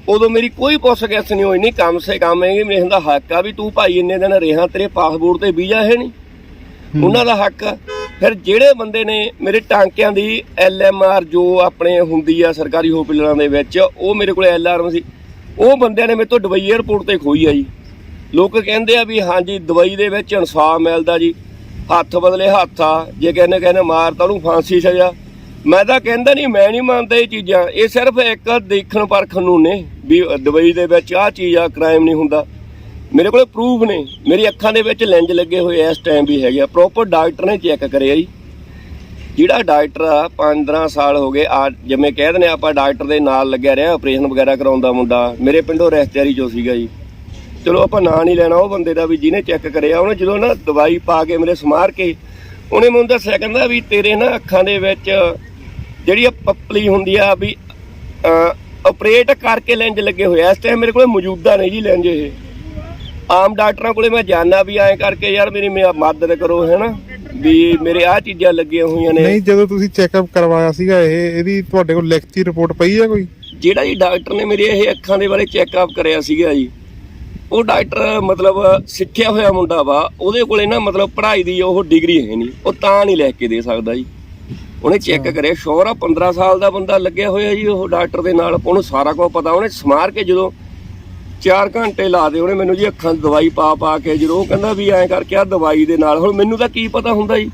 ਉਦੋਂ ਮੇਰੀ ਕੋਈ ਪੁੱਛਗਿੱਛ ਨਹੀਂ ਹੋਈ ਨਹੀਂ ਕੰਮ ਸੇ ਕੰਮ ਇਹ ਮੇਰੇ ਦਾ ਹੱਕ ਆ ਵੀ ਤੂੰ ਭਾਈ ਇੰਨੇ ਦਿਨ ਰਿਹਾ ਤੇਰੇ ਪਾਸਪੋਰਟ ਤੇ ਵੀਜ਼ਾ ਹੈ ਨਹੀਂ। ਉਹਨਾਂ ਦਾ ਹੱਕ ਆ। ਫਿਰ ਜਿਹੜੇ ਬੰਦੇ ਨੇ ਮੇਰੇ ਟਾਂਕਿਆਂ ਦੀ ਐਲ ਐਮ ਆਰ ਜੋ ਆਪਣੇ ਹੁੰਦੀ ਆ ਸਰਕਾਰੀ ਹਸਪੀਟਲਾਂ ਦੇ ਵਿੱਚ ਉਹ ਮੇਰੇ ਕੋਲ ਐਲ ਐਲਆਰਮ ਸੀ। ਉਹ ਬੰਦਿਆਂ ਨੇ ਮੇਰੇ ਤੋਂ ਦੁਬਈ 에ਅਰਪੋਰਟ ਤੇ ਖੋਈ ਆ ਜੀ। ਲੋਕ ਕਹਿੰਦੇ ਆ ਵੀ ਹਾਂਜੀ, ਦੁਬਈ ਦੇ ਵਿੱਚ ਇਨਸਾਫ ਮਿਲਦਾ ਜੀ। ਹੱਥ ਬਦਲੇ ਹੱਥ ਆ, ਜੇ ਕਹਿੰਦੇ ਕਹਿੰਦੇ ਮਾਰ ਤਾਂ ਉਹਨੂੰ ਫਾਂਸੀ ਸਜ਼ਾ। ਮੈਂ ਤਾਂ ਕਹਿੰਦਾ ਨਹੀਂ, ਮੈਂ ਨਹੀਂ ਮੰਨਦਾ ਇਹ ਚੀਜ਼ਾਂ। ਇਹ ਸਿਰਫ ਇੱਕ ਦੇਖਣ ਪਰਖਣ ਨੂੰ ਨੇ ਵੀ ਦੁਬਈ ਦੇ ਵਿੱਚ ਆਹ ਚੀਜ਼ ਆ ਕ੍ਰਾਈਮ ਨਹੀਂ ਹੁੰਦਾ। ਮੇਰੇ ਕੋਲੇ ਪ੍ਰੂਫ ਨੇ। ਮੇਰੀ ਅੱਖਾਂ ਦੇ ਵਿੱਚ ਲੈਂਜ ਲੱਗੇ ਹੋਏ ਆ, ਇਸ ਟਾਈਮ ਵੀ ਹੈਗੇ ਆ। ਪ੍ਰੋਪਰ ਡਾਕਟਰ ਨੇ ਚੈੱਕ ਕਰਿਆ ਜੀ। ਜਿਹੜਾ ਡਾਕਟਰ ਆ 15 ਸਾਲ ਹੋ ਗਏ, ਆ ਜਿਵੇਂ ਕਹਿ ਦਿੰਦੇ ਆਪਾਂ ਡਾਕਟਰ ਦੇ ਨਾਲ ਲੱਗਿਆ ਰਿਹਾ ਆਪਰੇਸ਼ਨ ਵਗੈਰਾ ਕਰਾਉਂਦਾ ਮੁੰਡਾ, ਮੇਰੇ ਪਿੰਡੋਂ ਰਿਸ਼ਤੇਦਾਰੀ ਚੋਂ ਸੀਗਾ ਜੀ। ਚਲੋ ਆਪਾਂ ਨਾਂ ਨਹੀਂ ਲੈਣਾ, ਉਹ ਬੰਦੇ ਦਾ ਵੀ ਜਿਹਨੇ ਚੈੱਕ ਕਰਿਆ, ਉਹਨੇ ਜਦੋਂ ਨਾ ਦਵਾਈ ਪਾ ਕੇ ਮੇਰੇ ਸਮਾਰ ਕੇ, ਉਹਨੇ ਮੈਨੂੰ ਦੱਸਿਆ, ਕਹਿੰਦਾ ਵੀ ਤੇਰੇ ਨਾ ਅੱਖਾਂ ਦੇ ਵਿੱਚ ਜਿਹੜੀ ਆ ਪੱਪਲੀ ਹੁੰਦੀ ਆ ਵੀ ਆਪਰੇਟ ਕਰਕੇ ਲੈਂਜ ਲੱਗੇ ਹੋਏ ਇਸ ਟਾਈਮ ਮੇਰੇ ਕੋਲ ਮੌਜੂਦਾ ਨਹੀਂ ਜੀ ਲੈਂਜ ਇਹ। ਆਮ ਡਾਕਟਰਾਂ ਕੋਲੇ ਮੈਂ ਜਾਣਾ ਵੀ ਐਂ ਕਰਕੇ, ਯਾਰ ਮੇਰੀ ਮੇ- ਮਦਦ ਕਰੋ, ਹੈਨਾ? ਵੀ ਮੇਰੇ ਆ ਚੀਜ਼ਾਂ ਲੱਗੀਆਂ ਹੋਈਆਂ ਨੇ। ਨਹੀਂ ਜਦੋਂ ਤੁਸੀਂ ਚੈੱਕਅਪ ਕਰਵਾਇਆ ਸੀਗਾ ਇਹ ਇਹਦੀ ਤੁਹਾਡੇ ਕੋਲ ਲਿਖਤੀ ਰਿਪੋਰਟ ਪਈ ਹੈ ਕੋਈ? ਜਿਹੜਾ ਜੀ ਡਾਕਟਰ ਨੇ ਮੇਰੇ ਇਹ ਅੱਖਾਂ ਦੇ ਬਾਰੇ ਚੈੱਕਅਪ ਕਰਿਆ ਸੀਗਾ ਜੀ ਉਹ ਡਾਕਟਰ ਮਤਲਬ ਸਿੱਖਿਆ ਹੋਇਆ ਮੁੰਡਾ ਵਾ ਉਹਦੇ ਕੋਲੇ ਨਾ ਮਤਲਬ ਪੜ੍ਹਾਈ ਦੀ ਉਹ ਡਿਗਰੀ ਹੈ ਨਹੀਂ ਉਹ ਤਾਂ ਨਹੀਂ ਲਿਖ ਕੇ ਦੇ ਸਕਦਾ ਜੀ। ਉਹਨੇ ਚੈੱਕ ਕਰਿਆ ਸ਼ੋਰ ਆ 15 ਸਾਲ ਦਾ ਬੰਦਾ ਲੱਗਿਆ ਹੋਇਆ ਜੀ ਉਹ ਡਾਕਟਰ ਦੇ ਨਾਲ ਉਹਨੂੰ ਸਾਰਾ ਕੁਝ ਪਤਾ ਉਹਨੇ ਸਮਾਰ ਕੇ ਜਦੋਂ 4 ਘੰਟੇ ਲਾ ਦੇ ਉਹਨੇ ਮੈਨੂੰ ਜੀ ਅੱਖਾਂ 'ਚ ਦਵਾਈ ਪਾ ਪਾ ਕੇ ਜਦੋਂ ਉਹ ਕਹਿੰਦਾ ਵੀ ਐਂ ਕਰਕੇ ਆ ਦਵਾਈ ਦੇ ਨਾਲ। ਹੁਣ ਮੈਨੂੰ ਤਾਂ ਕੀ ਪਤਾ ਹੁੰਦਾ ਜੀ?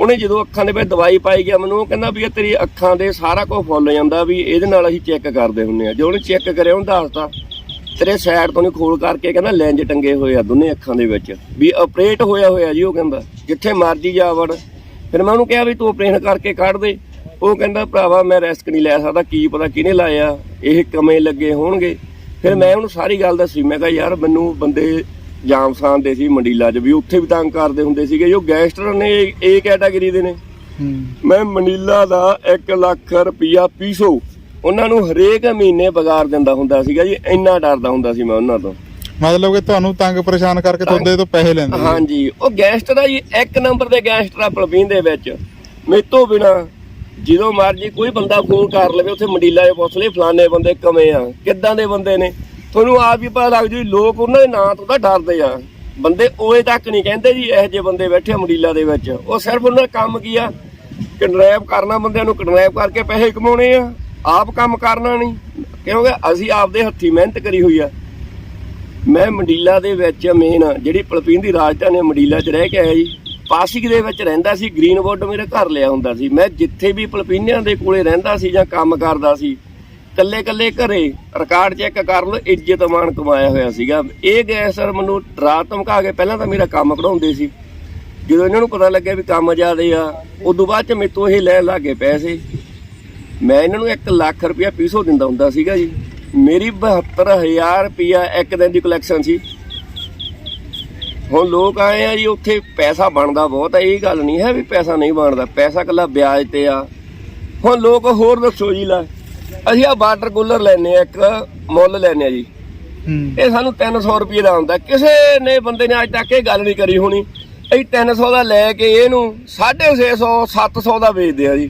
ਉਹਨੇ ਜਦੋਂ ਅੱਖਾਂ ਦੇ ਵਿੱਚ ਦਵਾਈ ਪਾਈ ਗਿਆ, ਮੈਨੂੰ ਉਹ ਕਹਿੰਦਾ ਵੀ ਇਹ ਤੇਰੀ ਅੱਖਾਂ ਦੇ ਸਾਰਾ ਕੁਝ ਫੁੱਲ ਜਾਂਦਾ ਵੀ ਇਹਦੇ ਨਾਲ ਅਸੀਂ ਚੈੱਕ ਕਰਦੇ ਹੁੰਨੇ ਆ ਜੋ ਉਹਨੇ ਚੈੱਕ ਕਰਿਆ, ਉਹਨੇ ਦੱਸਤਾ, ਤੇਰੇ ਸਾਈਡ ਤੋਂ ਨਹੀਂ ਖੋਲ ਕਰਕੇ ਕਹਿੰਦਾ ਲੈਂਜ ਟੰਗੇ ਹੋਏ ਆ ਦੋਨੇ ਅੱਖਾਂ ਦੇ ਵਿੱਚ। ਵੀ ਆਪਰੇਟ ਹੋਇਆ ਹੋਇਆ ਜੀ ਉਹ ਕਹਿੰਦਾ, ਜਿੱਥੇ ਮਰਜ਼ੀ ਜਾ ਵੜ। ਫਿਰ ਮੈਂ ਉਹਨੂੰ ਕਿਹਾ ਵੀ ਤੂੰ ਆਪਰੇਸ਼ਨ ਕਰਕੇ ਕੱਢ ਦੇ। ਉਹ ਕਹਿੰਦਾ, ਭਰਾਵਾ, ਮੈਂ ਰਿਸਕ ਨਹੀਂ ਲੈ ਸਕਦਾ, ਕੀ ਪਤਾ ਕਿਹਨੇ ਲਾਇਆ? ਇਹ ਕਮੇ ਲੱਗੇ ਹੋਣਗੇ? ਫਿਰ ਮੈਂ ਉਹਨੂੰ ਸਾਰੀ ਗੱਲ ਦੱਸੀ ਮੈਂ ਕਿਹਾ ਯਾਰ ਮੈਨੂੰ ਬੰਦੇ ਜਾਮਸਾਨ ਦੇ ਸੀ ਮੰਡੀਲਾ 'ਚ ਵੀ ਉੱਥੇ ਵੀ ਤੰਗ ਕਰਦੇ ਹੁੰਦੇ ਸੀਗੇ ਜੋ ਗੈਂਗਸਟਰ ਨੇ ਇਹ- ਕੈਟਾਗਰੀ ਦੇ ਨੇ। ਮੈਂ ਮਨੀਲਾ ਦਾ 1 ਲੱਖ ਰੁਪਿਆ ਪੀਸੋ ਉਹਨਾਂ ਨੂੰ ਹਰੇਕ ਮਹੀਨੇ ਬਗਾਰ ਦਿੰਦਾ ਹੁੰਦਾ ਸੀਗਾ ਜੀ ਇੰਨਾ ਡਰਦਾ ਹੁੰਦਾ ਸੀ ਮੈਂ ਉਹਨਾਂ ਤੋਂ। ਮਤਲਬ ਕਿ ਤੁਹਾਨੂੰ ਤੰਗ ਪਰੇਸ਼ਾਨ ਕਰਕੇ ਤੁਹਾਡੇ ਤੋਂ ਪੈਸੇ ਲੈਂਦੇ। ਹਾਂਜੀ ਉਹ ਗੈਂਗਸਟਰ ਆ ਜੀ ਇੱਕ ਨੰਬਰ ਦੇ ਗੈਂਗਸਟਰ ਆ ਪਲਵੀਨ ਦੇ ਵਿੱਚ। ਮੇਤੋਂ ਬਿਨਾ ਜਦੋਂ ਮਰਜ਼ੀ ਕੋਈ ਬੰਦਾ ਫੋਨ ਕਰ ਲਵੇ, ਉੱਥੇ ਮੰਡੀਲਾ ਦੇ ਪੁੱਛ ਲਈ ਫਲਾਣੇ ਬੰਦੇ ਕਵੇਂ ਆ, ਕਿੱਦਾਂ ਦੇ ਬੰਦੇ ਨੇ। ਤੁਹਾਨੂੰ ਆਪ ਵੀ ਪਤਾ ਲੱਗ ਜੂ ਲੋਕ ਉਹਨਾਂ ਦੇ ਨਾਂ ਤੋਂ ਤਾਂ ਡਰਦੇ ਆ। ਬੰਦੇ ਓਏ ਤੱਕ ਨਹੀਂ ਕਹਿੰਦੇ ਜੀ, ਇਹੋ ਜਿਹੇ ਬੰਦੇ ਬੈਠੇ ਮੰਡੀਲਾ ਦੇ ਵਿੱਚ। ਉਹ ਸਿਰਫ ਉਹਨਾਂ ਦਾ ਕੰਮ ਕੀ ਆ? ਕਿਡਨੈਪ ਕਰਨਾ ਬੰਦਿਆਂ ਨੂੰ, ਕਿਡਨੈਪ ਕਰਕੇ ਪੈਸੇ ਕਮਾਉਣੇ ਆ। ਆਪ ਕੰਮ ਕਰਨਾ ਨਹੀਂ। ਕਿਉਂਕਿ ਅਸੀਂ ਆਪਦੇ ਹੱਥੀ ਮਿਹਨਤ ਕਰੀ ਹੋਈ ਆ। ਮੈਂ ਮੰਡੀਲਾ ਦੇ ਵਿੱਚ ਮੇਨ ਜਿਹੜੀ ਪਲਪੀਨ ਦੀ ਰਾਜਧਾਨੀ ਮੰਡੀਲਾ 'ਚ ਰਹਿ ਕੇ ਆਇਆ ਜੀ। ਪਾਸਿਕ ਦੇ ਵਿੱਚ ਰਹਿੰਦਾ ਸੀ ਗ੍ਰੀਨਵੁੱਡ ਮੇਰੇ ਘਰ ਲਿਆ ਹੁੰਦਾ ਸੀ। ਮੈਂ ਜਿੱਥੇ ਵੀ ਪਲਪੀਨਿਆਂ ਦੇ ਕੋਲੇ ਰਹਿੰਦਾ ਸੀ ਜਾਂ ਕੰਮ ਕਰਦਾ ਸੀ ਕੱਲੇ ਕੱਲੇ ਘਰੇ ਰਿਕਾਰਡ ਚੈੱਕ ਕਰ ਲਓ ਇੱਜ਼ਤ ਮਾਣ ਕਮਾਇਆ ਹੋਇਆ ਸੀਗਾ। ਇਹ ਗਏ ਮੈਨੂੰ ਡਰਾ ਧਮਕਾ ਕੇ ਪਹਿਲਾਂ ਤਾਂ ਮੇਰਾ ਕੰਮ ਕਢਾਉਂਦੇ ਸੀ। ਜਦੋਂ ਇਹਨਾਂ ਨੂੰ ਪਤਾ ਲੱਗਿਆ ਵੀ ਕੰਮ ਜ਼ਿਆਦੇ ਆ, ਉਦੋਂ ਬਾਅਦ ਚ ਮੇਰੇ ਤੋਂ ਇਹ ਲੈਣ ਲੱਗੇ ਪੈਸੇ। ਮੈਂ ਇਹਨਾਂ ਨੂੰ 1 ਲੱਖ ਰੁਪਇਆ ਪੀਸੋ ਦਿੰਦਾ ਹੁੰਦਾ ਸੀਗਾ ਜੀ। ਮੇਰੀ 72000 ਰੁਪਇਆ ਇੱਕ ਦਿਨ ਦੀ ਕਲੈਕਸ਼ਨ ਸੀ। ਹੁਣ ਲੋਕ ਆਏ ਆ ਜੀ ਉੱਥੇ ਪੈਸਾ ਬਣਦਾ ਬਹੁਤ ਹੈ ਇਹ ਗੱਲ ਨਹੀਂ ਹੈ ਵੀ ਪੈਸਾ ਨਹੀਂ ਬਣਦਾ ਪੈਸਾ ਕੱਲਾ ਵਿਆਜ ਤੇ ਆ। ਹੁਣ ਲੋਕ ਹੋਰ ਦੱਸੋ ਜੀ ਲੈ ਅਸੀਂ ਆ ਵਾਟਰ ਕੂਲਰ ਲੈਨੇ ਆ ਇੱਕ ਮੁੱਲ ਲੈਨੇ ਆ ਜੀ। ਇਹ ਸਾਨੂੰ 300 ਰੁਪਏ ਦਾ ਆਉਂਦਾ ਕਿਸੇ ਨੇ ਬੰਦੇ ਨੇ ਅੱਜ ਤੱਕ ਇਹ ਗੱਲ ਨਹੀਂ ਕਰੀ ਹੋਣੀ ਅਸੀਂ 300 ਦਾ ਲੈ ਕੇ ਇਹਨੂੰ 650 700 ਦਾ ਵੇਚਦੇ ਆ ਜੀ।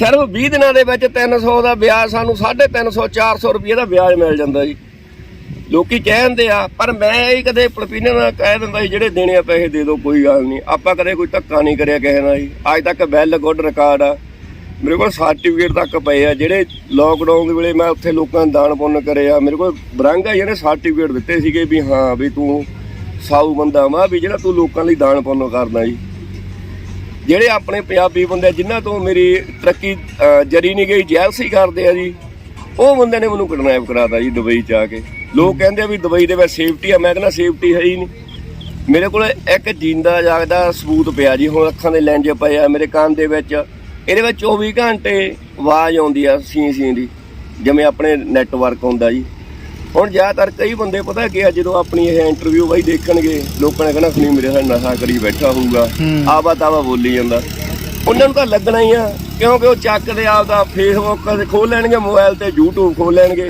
ਸਿਰਫ 20 ਦਿਨਾਂ ਦੇ ਵਿੱਚ 300 ਦਾ ਵਿਆਜ ਸਾਨੂੰ 350 400 ਰੁਪਏ ਦਾ ਵਿਆਜ ਮਿਲ ਜਾਂਦਾ ਜੀ। ਲੋਕੀ ਕਹਿੰਦੇ ਆ, ਪਰ ਮੈਂ ਇਹ ਕਦੇ ਪਲਪੀਨੇ ਨਾਲ ਕਹਿ ਦਿੰਦਾ ਸੀ, ਜਿਹੜੇ ਦੇਣੇ ਆ ਪੈਸੇ ਦੇ ਦਿਓ, ਕੋਈ ਗੱਲ ਨਹੀਂ। ਆਪਾਂ ਕਦੇ ਕੋਈ ਧੱਕਾ ਨਹੀਂ ਕਰਿਆ ਕਿਸੇ ਨਾਲ ਜੀ। ਅੱਜ ਤੱਕ ਵੈਲ ਗੁੱਡ ਰਿਕਾਰਡ ਆ। ਮੇਰੇ ਕੋਲ ਸਰਟੀਫਿਕੇਟ ਤੱਕ ਪਏ ਆ। ਜਿਹੜੇ ਲੋਕਡਾਊਨ ਦੇ ਵੇਲੇ ਮੈਂ ਉੱਥੇ ਲੋਕਾਂ ਨੂੰ ਦਾਨ ਪੁੰਨ ਕਰਿਆ ਮੇਰੇ ਕੋਲ ਬਰੰਗਾ ਜਿਹਨੇ ਸਰਟੀਫਿਕੇਟ ਦਿੱਤੇ ਸੀਗੇ ਵੀ ਹਾਂ, ਵੀ ਤੂੰ ਸਾਊ ਬੰਦਾ ਵਾ, ਵੀ ਜਿਹੜਾ ਤੂੰ ਲੋਕਾਂ ਲਈ ਦਾਨ ਪੁੰਨ ਕਰਦਾ ਜੀ। ਜਿਹੜੇ ਆਪਣੇ ਪੰਜਾਬੀ ਬੰਦੇ ਜਿਨ੍ਹਾਂ ਤੋਂ ਮੇਰੀ ਤਰੱਕੀ ਜਰੀ ਨਹੀਂ ਗਈ, ਜੈਲਸੀ ਕਰਦੇ ਆ ਜੀ, ਉਹ ਬੰਦੇ ਨੇ ਮੈਨੂੰ ਕਿਡਨੈਪ ਕਰਾਤਾ ਜੀ ਦੁਬਈ ਚ ਆ ਕੇ। ਲੋਕ ਕਹਿੰਦੇ ਵੀ ਦੁਬਈ ਦੇ ਵਿੱਚ ਸੇਫਟੀ ਆ ਮੈਂ ਕਹਿੰਦਾ ਸੇਫਟੀ ਹੈ ਹੀ ਨਹੀਂ। ਮੇਰੇ ਕੋਲ ਇੱਕ ਜਿੰਦਾ ਜਾਗਦਾ ਸਬੂਤ ਪਿਆ ਜੀ ਹੁਣ ਅੱਖਾਂ ਦੇ ਲੈਂਜ ਪਏ ਆ ਮੇਰੇ ਕੰਨ ਦੇ ਵਿੱਚ। ਇਹਦੇ ਵਿੱਚ 24 ਘੰਟੇ ਆਵਾਜ਼ ਆਉਂਦੀ ਆ ਸੀ ਸੀ ਦੀ ਜਿਵੇਂ ਆਪਣੇ ਨੈਟਵਰਕ ਹੁੰਦਾ ਜੀ। ਹੁਣ ਜ਼ਿਆਦਾਤਰ ਕਈ ਬੰਦੇ ਪਤਾ ਕੀ ਜਦੋਂ ਆਪਣੀ ਇਹ ਇੰਟਰਵਿਊ ਬਾਈ ਦੇਖਣਗੇ ਲੋਕਾਂ ਨੇ ਕਹਿਣਾ ਸੁਣੀ ਮੇਰੇ ਨਾਲ ਨਸ਼ਾ ਕਰੀ ਬੈਠਾ ਹੋਊਗਾ। ਆਵਾ ਤਾਵਾ ਬੋਲੀ ਜਾਂਦਾ। ਉਹਨਾਂ ਨੂੰ ਤਾਂ ਲੱਗਣਾ ਹੀ ਆ ਕਿਉਂਕਿ ਉਹ ਚੱਕਦੇ ਆਪਦਾ ਫੇਸਬੁੱਕ ਖੋਲ ਲੈਣਗੇ ਮੋਬਾਈਲ ਤੇ YouTube ਖੋਲ ਲੈਣਗੇ।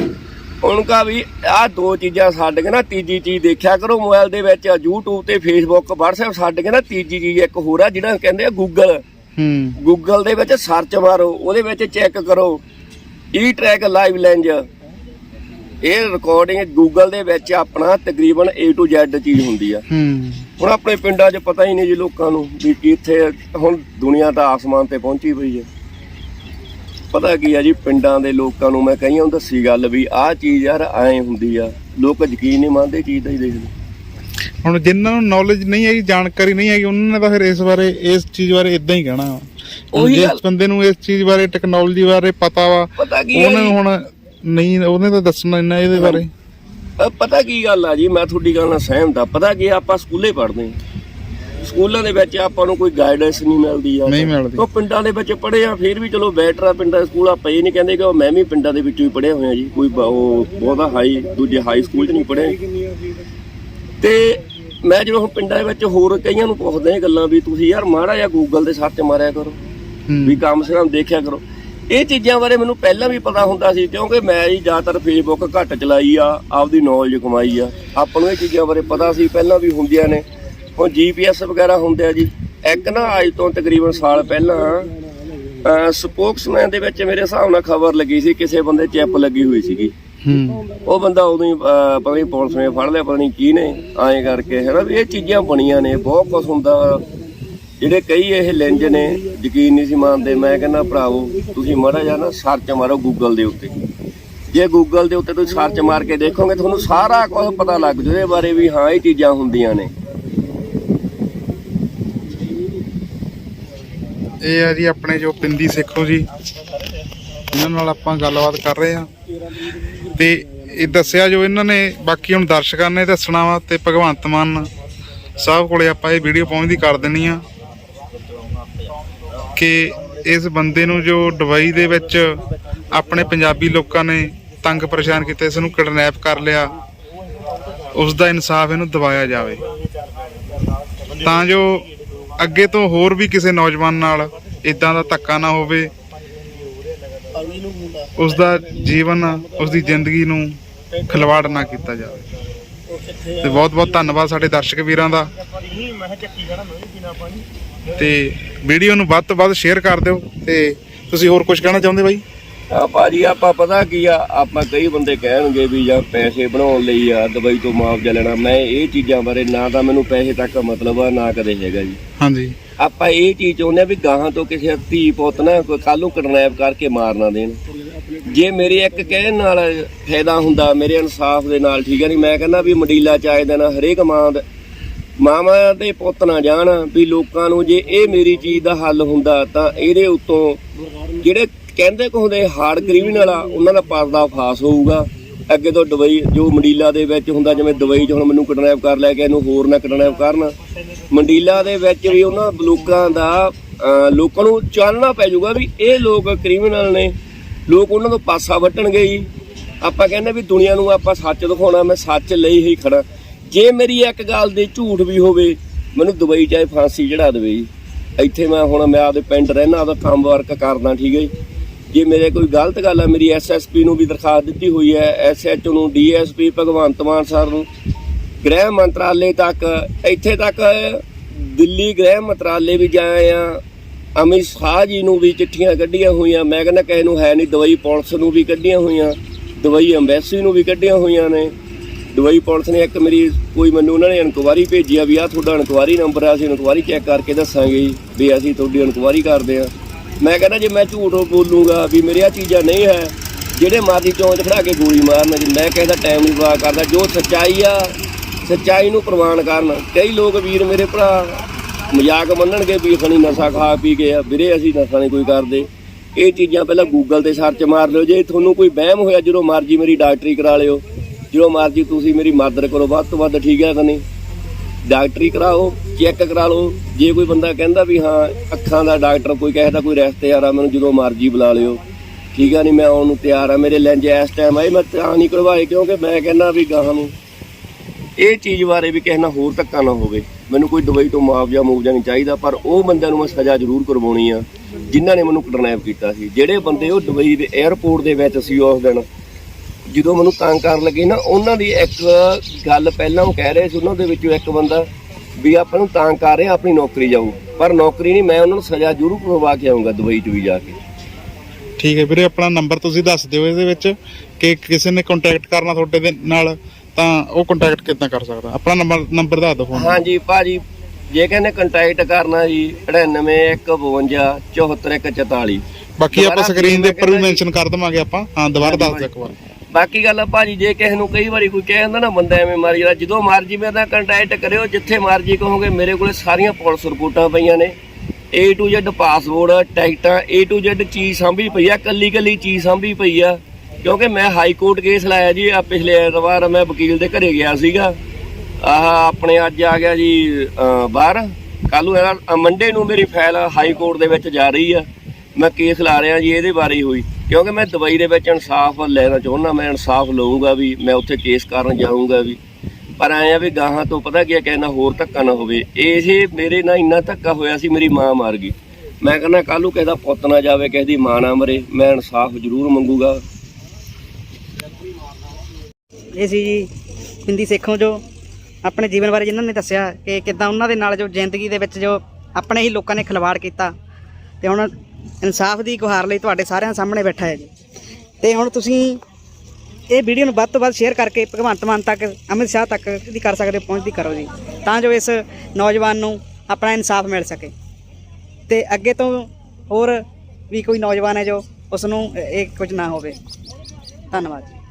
ਉਹਨਾਂ ਕਾ ਵੀ ਆਹ ਦੋ ਚੀਜ਼ਾਂ ਛੱਡ ਕੇ ਨਾ ਤੀਜੀ ਚੀਜ਼ ਦੇਖਿਆ ਕਰੋ ਮੋਬਾਈਲ ਦੇ ਵਿੱਚ YouTube ਤੇ Facebook WhatsApp ਛੱਡ ਕੇ ਨਾ ਤੀਜੀ ਚੀਜ਼ ਇੱਕ ਹੋਰ ਆ ਜਿਹੜਾ ਕਹਿੰਦੇ ਆ Google ਹੂੰ। ਗੂਗਲ ਦੇ ਵਿੱਚ ਸਰਚ ਮਾਰੋ ਉਹਦੇ ਵਿੱਚ ਚੈੱਕ ਕਰੋ। ਈ ਟਰੈਕ ਲਾਈਵ ਲੈਂਜ ਇਹ ਰਿਕਾਰਡਿੰਗ ਗੂਗਲ ਦੇ ਵਿੱਚ ਆਪਣਾ ਤਕਰੀਬਨ A to Z ਚੀਜ਼ ਹੁੰਦੀ ਆ। ਹੂੰ। ਹੁਣ ਆਪਣੇ ਪਿੰਡਾਂ 'ਚ ਪਤਾ ਹੀ ਨਹੀਂ ਜੀ ਲੋਕਾਂ ਨੂੰ ਵੀ ਕਿੱਥੇ ਹੁਣ ਦੁਨੀਆ ਤਾਂ ਆਸਮਾਨ ਤੇ ਪਹੁੰਚੀ ਪਈ ਹੈ ਪਤਾ ਕੀ ਆ ਜੀ ਪਿੰਡਾਂ ਦੇ ਲੋਕਾਂ ਨੂੰ ਮੈਂ ਕਹੀਆਂ ਦੱਸੀ ਗੱਲ ਵੀ ਆਹ ਚੀਜ਼ ਯਾਰ ਐਂ ਹੁੰਦੀ ਆ ਲੋਕ ਯਕੀਨ ਨਹੀਂ ਮੰਨਦੇ ਚੀਜ਼ ਦਾ ਹੀ ਦੇਖਦੇ। ਹੁਣ ਜਿਨ੍ਹਾਂ ਨੂੰ ਨੌਲੇਜ ਨਹੀਂ ਹੈਗੀ ਜਾਣਕਾਰੀ ਨਹੀਂ ਹੈਗੀ ਉਹਨਾਂ ਨੇ ਤਾਂ ਫਿਰ ਇਸ ਬਾਰੇ ਇਸ ਚੀਜ਼ ਬਾਰੇ ਇਦਾਂ ਹੀ ਕਹਿਣਾ। ਉਹੀ ਜਿਸ। ਬੰਦੇ ਨੂੰ ਇਸ ਚੀਜ਼ ਬਾਰੇ ਟੈਕਨੋਲੋਜੀ ਬਾਰੇ ਪਤਾ ਵਾ ਉਹਨੇ? ਹੁਣ ਨਹੀਂ ਉਹਨੇ ਤਾਂ ਦੱਸਣਾ ਇੰਨਾ ਇਹਦੇ ਬਾਰੇ। ਪਤਾ ਕੀ ਗੱਲ ਆ ਜੀ ਮੈਂ ਤੁਹਾਡੀ ਗੱਲ ਨਾਲ ਸਹਿਮਤ ਆ। ਪਤਾ ਕੀ ਆਪਾਂ ਸਕੂਲੇ ਪੜ੍ਹਦੇ ਹਾਂ। ਸਕੂਲਾਂ ਦੇ ਵਿੱਚ ਆਪਾਂ ਨੂੰ ਕੋਈ ਗਾਈਡੈਂਸ ਨਹੀਂ ਮਿਲਦੀ ਆ। ਨਹੀਂ ਮਿਲਦੀ। ਉਹ ਪਿੰਡਾਂ ਦੇ ਵਿੱਚ ਪੜ੍ਹੇ ਆ ਫਿਰ ਵੀ ਚਲੋ ਬੈਟਰ ਆ ਪਿੰਡਾਂ ਦੇ ਸਕੂਲ ਆਪਾਂ ਇਹ ਨਹੀਂ ਕਹਿੰਦੇ ਕਿ ਉਹ ਮੈਂ ਵੀ ਪਿੰਡਾਂ ਦੇ ਵਿੱਚੋਂ ਹੀ ਪੜ੍ਹਿਆ ਹੋਇਆ ਜੀ। ਕੋਈ ਉਹ ਬਹੁਤਾ ਹਾਈ ਦੂਜੇ ਹਾਈ ਸਕੂਲ 'ਚ ਨਹੀਂ ਪੜ੍ਹਿਆ ਤੇ ਮੈਂ ਜਦੋਂ ਪਿੰਡਾਂ ਦੇ ਵਿੱਚ ਹੋਰ ਕਈਆਂ ਨੂੰ ਪੁੱਛਦੇ ਆ ਗੱਲਾਂ ਵੀ ਤੁਸੀਂ ਯਾਰ ਮਾੜਾ ਜਿਹਾ ਗੂਗਲ ਤੇ ਸਰਚ ਮਾਰਿਆ ਕਰੋ। ਵੀ ਕਮ ਸੇ ਕਮ ਦੇਖਿਆ ਕਰੋ। ਇਹ ਚੀਜ਼ਾਂ ਬਾਰੇ ਮੈਨੂੰ ਪਹਿਲਾਂ ਵੀ ਪਤਾ ਹੁੰਦਾ ਸੀ ਕਿਉਂਕਿ ਮੈਂ ਹੀ ਜ਼ਿਆਦਾਤਰ ਫੇਸਬੁੱਕ ਘੱਟ ਚਲਾਈ ਆ ਆਪਦੀ ਨੌਲੇਜ ਕਮਾਈ ਆ। ਆਪਾਂ ਨੂੰ ਇਹ ਚੀਜ਼ਾਂ ਬਾਰੇ ਪਤਾ ਸੀ ਪਹਿਲਾਂ ਵੀ ਹੁੰਦੀਆਂ ਨੇ। ਹੁਣ ਜੀਪੀਐਸ ਵਗੈਰਾ ਹੁੰਦੇ ਆ ਜੀ। ਇੱਕ ਨਾ ਅੱਜ ਤੋਂ ਤਕਰੀਬਨ ਸਾਲ ਪਹਿਲਾਂ ਸਪੋਕਸਮੈਨ ਦੇ ਵਿੱਚ ਮੇਰੇ ਹਿਸਾਬ ਨਾਲ ਖਬਰ ਲੱਗੀ ਸੀ ਕਿਸੇ ਬੰਦੇ ਚਿੱਪ ਲੱਗੀ ਹੋਈ ਸੀਗੀ। ਉਹ ਬੰਦਾ ਉਦੋਂ ਹੀ ਪਤਾ ਨਹੀਂ ਪੁਲਿਸ ਨੇ ਫੜ ਲਿਆ ਪਤਾ ਨਹੀਂ ਕੀ ਨੇ ਐਂ ਕਰਕੇ ਹੈ ਨਾ ਵੀ ਇਹ ਚੀਜ਼ਾਂ ਬਣੀਆਂ ਨੇ ਬਹੁਤ ਕੁਝ ਹੁੰਦਾ। ਜਿਹੜੇ ਕਈ ਇਹ ਲਿੰਜ ਨੇ ਯਕੀਨ ਨਹੀਂ ਸੀ ਮੰਨਦੇ ਮੈਂ ਕਹਿੰਦਾ ਭਰਾਵੋ ਤੁਸੀਂ ਮਾੜਾ ਨਾ ਸਰਚ ਮਾਰੋ ਗੂਗਲ ਦੇ ਉੱਤੇ। ਜੇ ਗੂਗਲ ਦੇ ਉੱਤੇ ਤੁਸੀਂ ਸਰਚ ਮਾਰ ਕੇ ਦੇਖੋਗੇ ਤੁਹਾਨੂੰ ਸਾਰਾ ਕੁਝ ਪਤਾ ਲੱਗ ਜੂ ਇਹਦੇ ਬਾਰੇ ਵੀ ਹਾਂ ਇਹ ਚੀਜ਼ਾਂ ਹੁੰਦੀਆਂ ਨੇ। ਇਹ ਆ ਜੀ ਆਪਣੇ ਜੋ ਪਿੰਦੀ ਸਿੱਖੋ ਜੀ। ਇਹਨਾਂ ਨਾਲ ਆਪਾਂ ਗੱਲਬਾਤ ਕਰ ਰਹੇ ਆ ਤੇ ਇਹ ਦੱਸਿਆ ਜੋ ਇਹਨਾਂ ਨੇ, ਬਾਕੀ ਹੁਣ ਦਰਸ਼ਕਾਂ ਨੇ ਦੱਸਣਾ ਵਾ ਤੇ ਭਗਵੰਤ ਮਾਨ ਸਾਹਿਬ ਕੋਲੇ ਆਪਾਂ ਇਹ ਵੀਡੀਓ ਪਹੁੰਚਦੀ ਕਰ ਦੇਣੀ ਆ ਕਿ ਇਸ ਬੰਦੇ ਨੂੰ ਜੋ ਦੁਬਈ ਦੇ ਵਿੱਚ ਆਪਣੇ ਪੰਜਾਬੀ ਲੋਕਾਂ ਨੇ ਤੰਗ ਪਰੇਸ਼ਾਨ ਕੀਤਾ, ਇਸ ਨੂੰ ਕਿਡਨੈਪ ਕਰ ਲਿਆ ਉਸ ਦਾ ਇਨਸਾਫ ਇਹਨੂੰ ਦਿਵਾਇਆ ਜਾਵੇ। ਤਾਂ ਜੋ ਅੱਗੇ ਤੋਂ ਹੋਰ ਵੀ ਕਿਸੇ ਨੌਜਵਾਨ ਨਾਲ ਇਦਾਂ ਦਾ ਧੱਕਾ ਨਾ ਹੋਵੇ। ਉਸ ਦਾ ਜੀਵਨ ਉਸ ਦੀ ਜ਼ਿੰਦਗੀ ਨੂੰ ਖਿਲਵਾੜ ਨਾ ਕੀਤਾ ਜਾਵੇ। ਤੇ ਬਹੁਤ ਬਹੁਤ ਧੰਨਵਾਦ ਸਾਡੇ ਦਰਸ਼ਕ ਵੀਰਾਂ ਦਾ। ਤੇ ਵੀਡੀਓ ਨੂੰ ਵੱਧ ਤੋਂ ਵੱਧ ਸ਼ੇਅਰ ਕਰ ਦਿਓ। ਤੇ ਤੁਸੀਂ ਹੋਰ ਕੁਝ ਕਹਿਣਾ ਚਾਹੁੰਦੇ ਬਾਈ? ਆ ਭਾਜੀ ਆਪਾਂ ਪਤਾ ਕੀ ਆ? ਆਪਾਂ ਕਈ ਬੰਦੇ ਕਹਿਣਗੇ ਵੀ ਜਾਂ ਪੈਸੇ ਬਣਾਉਣ ਲਈ ਆ ਦੁਬਈ ਤੋਂ ਮੁਆਵਜ਼ਾ ਲੈਣਾ। ਮੈਂ ਇਹ ਚੀਜ਼ਾਂ ਬਾਰੇ ਨਾ ਤਾਂ ਮੈਨੂੰ ਪੈਸੇ ਤੱਕ ਮਤਲਬ ਆ ਨਾ ਕਦੇ ਹੈਗਾ ਜੀ। ਹਾਂਜੀ। ਆਪਾਂ ਇਹ ਚੀਜ਼ ਚਾਹੁੰਦੇ ਆ ਵੀ ਗਾਹਾਂ ਤੋਂ ਕਿਸੇ ਧੀ ਪੁੱਤ ਨਾ ਕੋਈ ਕੱਲ ਨੂੰ ਕਿਡਨੈਪ ਕਰਕੇ ਮਾਰ ਨਾ ਦੇਣ। ਜੇ ਮੇਰੇ ਇੱਕ ਕਹਿਣ ਨਾਲ ਫਾਇਦਾ ਹੁੰਦਾ ਮੇਰੇ ਇਨਸਾਫ ਦੇ ਨਾਲ ਠੀਕ ਹੈ ਨਹੀਂ ਮੈਂ ਕਹਿੰਦਾ ਵੀ ਮੰਡੀਲਾ ਚਾਹੇ ਦੇਣਾ ਹਰੇਕ ਮਾਂ ਦਾ ਮਾਮਾ ਦੇ ਪੁੱਤ ਨਾ ਜਾਣ ਵੀ ਲੋਕਾਂ ਨੂੰ ਜੇ ਇਹ ਮੇਰੀ ਚੀਜ਼ ਦਾ ਹੱਲ ਹੁੰਦਾ ਤਾਂ ਇਹਦੇ ਉੱਤੋਂ ਜਿਹੜੇ ਕਹਿੰਦੇ ਕੋ ਹਾਰਡ ਕ੍ਰਿਮੀਨਲ ਆ ਉਹਨਾਂ ਦਾ ਪਰਦਾ ਫਾਸ ਹੋਊਗਾ। ਅੱਗੇ ਤੋਂ ਦੁਬਈ, ਜੋ ਮੰਡੀਲਾ ਦੇ ਵਿੱਚ ਹੁੰਦਾ, ਜਿਵੇਂ ਦੁਬਈ 'ਚ ਹੁਣ ਮੈਨੂੰ ਕਿਡਨੈਪ ਕਰ ਲੈ ਕੇ ਇਹਨੂੰ ਹੋਰ ਨਾ ਕਿਡਨੈਪ ਕਰਨ। ਮੰਡੀਲਾ ਦੇ ਵਿੱਚ ਵੀ ਉਹਨਾਂ ਲੋਕਾਂ ਦਾ ਲੋਕਾਂ ਨੂੰ ਚਾਨਣਾ ਪੈ ਜਾਊਗਾ ਵੀ ਇਹ ਲੋਕ ਕ੍ਰਿਮੀਨਲ ਨੇ। ਲੋਕ ਉਹਨਾਂ ਤੋਂ ਪਾਸਾ ਵੱਟਣਗੇ ਜੀ। ਆਪਾਂ ਕਹਿੰਦੇ ਵੀ ਦੁਨੀਆ ਨੂੰ ਆਪਾਂ ਸੱਚ ਦਿਖਾਉਣਾ, ਮੈਂ ਸੱਚ ਲਈ ਹੀ ਖੜਾ। ਜੇ ਮੇਰੀ ਇੱਕ ਗੱਲ ਦੇ ਝੂਠ ਵੀ ਹੋਵੇ, ਮੈਨੂੰ ਦੁਬਈ ਚਾਹੇ ਫਾਂਸੀ ਚੜਾ ਦੇਵੇ ਜੀ। ਇੱਥੇ ਮੈਂ ਹੁਣ, ਮੈਂ ਆਪਦੇ ਪਿੰਡ ਰਹਿਣਾ ਆਪਦਾ ਕੰਮ ਵਰਕ ਕਰਦਾ, ਠੀਕ ਹੈ ਜੀ। ਜੇ ਮੇਰੇ ਕੋਈ ਗਲਤ ਗੱਲ ਹੈ ਮੇਰੀ ਐਸਐਸਪੀ ਨੂੰ ਵੀ ਦਰਖਾਸਤ ਦਿੱਤੀ ਹੋਈ ਹੈ ਐਸਐਚਓ ਨੂੰ ਡੀਐਸਪੀ ਭਗਵੰਤ ਮਾਨ ਸਰ ਨੂੰ। ਗ੍ਰਹਿ ਮੰਤਰਾਲੇ ਤੱਕ, ਇੱਥੇ ਤੱਕ ਦਿੱਲੀ ਗ੍ਰਹਿ ਮੰਤਰਾਲੇ ਵੀ ਜਾਏ ਆ। ਅਮਿਤ ਸ਼ਾਹ ਜੀ ਨੂੰ ਵੀ ਚਿੱਠੀਆਂ ਕੱਢੀਆਂ ਹੋਈਆਂ। ਮੈਂ ਕਹਿੰਦਾ ਕਿਸੇ ਨੂੰ ਹੈ ਨਹੀਂ, ਦਵਾਈ ਪੁਲਿਸ ਨੂੰ ਵੀ ਕੱਢੀਆਂ ਹੋਈਆਂ। ਦਵਾਈ ਐਮਬੈਸੀ ਨੂੰ ਵੀ ਕੱਢੀਆਂ ਹੋਈਆਂ ਨੇ। ਦਵਾਈ ਪੁਲਿਸ ਨੇ ਇੱਕ ਮੇਰੀ, ਕੋਈ ਮੈਨੂੰ ਉਹਨਾਂ ਨੇ ਇਨਕੁਆਰੀ ਭੇਜੀ ਆ ਵੀ ਆ ਤੁਹਾਡਾ ਇਨਕੁਆਰੀ ਨੰਬਰ ਆ, ਅਸੀਂ ਇਨਕੁਆਰੀ ਚੈੱਕ ਕਰਕੇ ਦੱਸਾਂਗੇ ਜੀ ਵੀ ਅਸੀਂ ਤੁਹਾਡੀ ਇਨਕੁਆਰੀ ਕਰਦੇ ਆ। ਮੈਂ ਕਹਿੰਦਾ ਜੇ ਮੈਂ ਝੂਠ ਬੋਲੂੰਗਾ ਵੀ ਮੇਰੇ ਆ ਚੀਜ਼ਾਂ ਨਹੀਂ ਹੈ, ਜਿਹੜੇ ਮਰਜ਼ੀ ਚੌਂਚ ਖੜਾ ਕੇ ਗੋਲੀ ਮਾਰਨ ਜੀ, ਮੈਂ ਕਹਿੰਦਾ ਟਾਈਮ ਨਹੀਂ ਪਾ ਕਰਦਾ। ਜੋ ਸੱਚਾਈ ਆ, ਸੱਚਾਈ ਨੂੰ ਪ੍ਰਮਾਣ ਕਰਨ। ਕਈ ਲੋਕ ਵੀਰ ਮੇਰੇ ਭਰਾ ਮਜ਼ਾਕ ਮੰਨਣਗੇ ਵੀ ਖਣੀ ਨਸ਼ਾ ਖਾ ਪੀ ਕੇ ਆ, ਵੀਰੇ ਅਸੀਂ ਨਸ਼ਾ ਨਹੀਂ ਕੋਈ ਕਰਦੇ। ਇਹ ਚੀਜ਼ਾਂ ਪਹਿਲਾਂ ਗੂਗਲ ਤੇ ਸਰਚ ਮਾਰ ਲਿਓ। ਜੇ ਤੁਹਾਨੂੰ ਕੋਈ ਵਹਿਮ ਹੋਇਆ, ਜਦੋਂ ਮਰਜ਼ੀ ਮੇਰੀ ਡਾਕਟਰੀ ਕਰਾ ਲਿਓ। ਜਦੋਂ ਮਰਜ਼ੀ ਤੁਸੀਂ ਮੇਰੀ ਮਦਦ ਕਰੋ, ਵੱਧ ਤੋਂ ਵੱਧ ਠੀਕ ਹੈ ਕਿ ਨਹੀਂ? ਡਾਕਟਰੀ ਕਰਾਓ, ਚੈੱਕ ਕਰਾ ਲਓ। ਜੇ ਕੋਈ ਬੰਦਾ ਕਹਿੰਦਾ ਵੀ ਹਾਂ, ਅੱਖਾਂ ਦਾ ਡਾਕਟਰ ਕੋਈ ਕਹਿੰਦਾ ਕੋਈ ਰਿਸ਼ਤੇਦਾਰ ਆ, ਮੈਨੂੰ ਜਦੋਂ ਮਰਜ਼ੀ ਬੁਲਾ ਲਿਓ। ਠੀਕ ਆ ਨਹੀਂ ਮੈਂ ਆਉਣ ਨੂੰ ਤਿਆਰ ਆ, ਮੇਰੇ ਲੈਂਜ ਇਸ ਟਾਈਮ ਆਏ, ਮੈਂ ਤਾਂ ਨਹੀਂ ਕਰਵਾਏ, ਕਿਉਂਕਿ ਮੈਂ ਕਹਿੰਦਾ ਵੀ ਗਾਹਾਂ ਨੂੰ ਇਹ ਚੀਜ਼ ਬਾਰੇ ਵੀ ਕਿਸੇ ਨਾਲ ਹੋਰ ਧੱਕਾ ਨਾ ਹੋਵੇ। ਮੈਨੂੰ ਕੋਈ ਦੁਬਈ ਤੋਂ ਮੁਆਵਜ਼ਾ ਮੁਆਵਜ਼ਾ ਨਹੀਂ ਚਾਹੀਦਾ, ਪਰ ਉਹ ਬੰਦਿਆਂ ਨੂੰ ਮੈਂ ਸਜ਼ਾ ਜ਼ਰੂਰ ਕਰਵਾਉਣੀ ਆ, ਜਿਨ੍ਹਾਂ ਨੇ ਮੈਨੂੰ ਕਿਡਨੈਪ ਕੀਤਾ ਸੀ। ਜਿਹੜੇ ਬੰਦੇ ਉਹ ਦੁਬਈ ਦੇ 에ਅਰਪੋਰਟ ਦੇ ਵਿੱਚ ਸੀ ਉਸ ਦਿਨ ਜਦੋਂ ਮੈਨੂੰ ਤੰਗ ਕਰਨ ਲੱਗੇ ਨਾ ਉਹਨਾਂ ਦੀ ਇੱਕ ਗੱਲ ਪਹਿਲਾਂ ਉਹ ਕਹਿ ਰਹੇ ਸੀ ਉਹਨਾਂ ਦੇ ਵਿੱਚੋਂ ਇੱਕ ਬੰਦਾ ਵੀ ਆਪਾਂ ਨੂੰ ਤੰਗ ਕਰ ਰਿਹਾ ਆਪਣੀ ਨੌਕਰੀ ਜਾਊ। ਪਰ ਨੌਕਰੀ ਨਹੀਂ ਮੈਂ ਉਹਨਾਂ ਨੂੰ ਸਜ਼ਾ ਜ਼ਰੂਰ ਕਰਵਾ ਕੇ ਆਉਂਗਾ ਦੁਬਈ 'ਚ ਵੀ ਜਾ ਕੇ। ਠੀਕ ਹੈ ਵੀਰੇ ਆਪਣਾ ਨੰਬਰ ਤੁਸੀਂ ਦੱਸ ਦਿਓ ਇਹਦੇ ਵਿੱਚ ਕਿ ਕਿਸੇ ਨੇ ਕੰਟੈਕਟ ਕਰਨਾ ਤੁਹਾਡੇ ਦੇ ਨਾਲ ਤਾਂ ਉਹ ਕੰਟੈਕਟ ਕਿੱਦਾਂ ਕਰ ਸਕਦਾ? ਆਪਣਾ ਨੰਬਰ ਨੰਬਰ ਦੱਸ ਦਿਓ ਫੋਨ ਹਾਂਜੀ ਭਾਜੀ ਜੇ ਕਹਿੰਦੇ ਕੰਟੈਕਟ ਕਰਨਾ ਜੀ 99152 74144 ਬਾਕੀ ਆਪਾਂ ਸਕਰੀਨ ਦੇ ਉੱਪਰ ਵੀ ਮੈਂਸ਼ਨ ਕਰ ਦਵਾਂਗੇ ਆਪਾਂ। ਹਾਂ ਦੁਬਾਰਾ ਦੱਸ ਦਿਓ ਇੱਕ ਵਾਰ। ਬਾਕੀ ਗੱਲ ਆ ਭਾਜੀ, ਜੇ ਕਿਸੇ ਨੂੰ ਕਈ ਵਾਰੀ ਕੋਈ ਕਹਿ ਜਾਂਦਾ ਨਾ, ਬੰਦਾ ਐਵੇਂ ਮਾਰੀ ਜਾਂਦਾ, ਜਦੋਂ ਮਰਜ਼ੀ ਮੇਰੇ ਨਾਲ ਕੰਟੈਕਟ ਕਰਿਓ, ਜਿੱਥੇ ਮਰਜ਼ੀ ਕਹੋਗੇ, ਮੇਰੇ ਕੋਲੇ ਸਾਰੀਆਂ ਪੁਲਿਸ ਰਿਪੋਰਟਾਂ ਪਈਆਂ ਨੇ। A to Z ਪਾਸਪੋਰਟ ਟਿਕਟਾਂ, A to Z ਚੀਜ਼ ਸਾਂਭੀ ਪਈ ਆ, ਕੱਲੀ ਕੱਲੀ ਚੀਜ਼ ਸਾਂਭੀ ਪਈ ਆ। ਕਿਉਂਕਿ ਮੈਂ ਹਾਈ ਕੋਰਟ ਕੇਸ ਲਾਇਆ ਜੀ, ਆ ਪਿਛਲੇ ਐਤਵਾਰ ਮੈਂ ਵਕੀਲ ਦੇ ਘਰੇ ਗਿਆ ਸੀਗਾ। ਆਹ ਆਪਣੇ ਅੱਜ ਆ ਗਿਆ ਜੀ ਬਾਹਰ। ਕੱਲ ਨੂੰ ਇਹਦਾ ਮੰਡੇ ਨੂੰ ਮੇਰੀ ਫਾਈਲ ਹਾਈ ਕੋਰਟ ਦੇ ਵਿੱਚ ਜਾ ਰਹੀ ਆ। ਮੈਂ ਕੇਸ ਲਾ ਰਿਹਾ ਜੀ, ਇਹਦੇ ਬਾਰੇ ਹੋਈ। ਕਿਉਂਕਿ ਮੈਂ ਦੁਬਈ ਦੇ ਵਿੱਚ ਇਨਸਾਫ ਲੈਣਾ ਚਾਹੁੰਦਾ, ਮੈਂ ਇਨਸਾਫ ਲਵਾਂਗਾ ਵੀ, ਮੈਂ ਉੱਥੇ ਕੇਸ ਕਰਨ ਜਾਊਂਗਾ ਵੀ। ਪਰ ਐਂ ਵੀ ਗਾਹਾਂ ਤੋਂ ਪਤਾ ਕੀ ਕਹਿੰਦਾ ਹੋਰ ਧੱਕਾ ਨਾ ਹੋਵੇ। ਇਹ ਮੇਰੇ ਨਾਲ ਇੰਨਾ ਧੱਕਾ ਹੋਇਆ ਸੀ, ਮੇਰੀ ਮਾਂ ਮਾਰ ਗਈ। ਮੈਂ ਕਹਿੰਦਾ ਕੱਲ ਨੂੰ ਕਿਸੇ ਦਾ ਪੁੱਤ ਨਾ ਜਾਵੇ, ਕਿਸੇ ਦੀ ਮਾਂ ਨਾ ਮਰੇ, ਮੈਂ ਇਨਸਾਫ ਜ਼ਰੂਰ ਮੰਗੂਗਾ। ਇਹ ਸੀ ਜੀ, ਹਿੰਦੀ ਸਿੱਖੋਂ ਜੋ ਆਪਣੇ ਜੀਵਨ ਬਾਰੇ ਜਿਨ੍ਹਾਂ ਨੇ ਦੱਸਿਆ ਕਿ ਕਿਦਾਂ ਉਹਨਾਂ ਦੇ ਨਾਲ ਜੋ ਜ਼ਿੰਦਗੀ ਦੇ ਵਿੱਚ ਜੋ ਆਪਣੇ ਹੀ ਲੋਕਾਂ ਨੇ ਖਿਲਵਾੜ ਕੀਤਾ, ਤੇ ਹੁਣ ਇਨਸਾਫ ਦੀ ਗੁਹਾਰ ਲਈ ਤੁਹਾਡੇ ਸਾਰਿਆਂ ਸਾਹਮਣੇ ਬੈਠਾ ਹੈ ਜੀ। ਤੇ ਹੁਣ ਤੁਸੀਂ ਇਹ ਵੀਡੀਓ ਨੂੰ ਵੱਧ ਤੋਂ ਵੱਧ ਸ਼ੇਅਰ ਕਰਕੇ ਭਗਵੰਤ ਮਾਨ ਤੱਕ, ਅਮਿਤ ਸ਼ਾਹ ਤੱਕ ਦੀ ਕਰ ਸਕਦੇ ਪਹੁੰਚਦੀ ਕਰੋ ਜੀ। ਤਾਂ ਜੋ ਇਸ ਨੌਜਵਾਨ ਨੂੰ ਆਪਣਾ ਇਨਸਾਫ ਮਿਲ ਸਕੇ। ਤੇ ਅੱਗੇ ਤੋਂ ਹੋਰ ਵੀ ਕੋਈ ਨੌਜਵਾਨ ਹੈ ਜੋ ਉਸ ਨੂੰ ਇਹ ਕੁਝ ਨਾ ਹੋਵੇ। ਧੰਨਵਾਦ ਜੀ।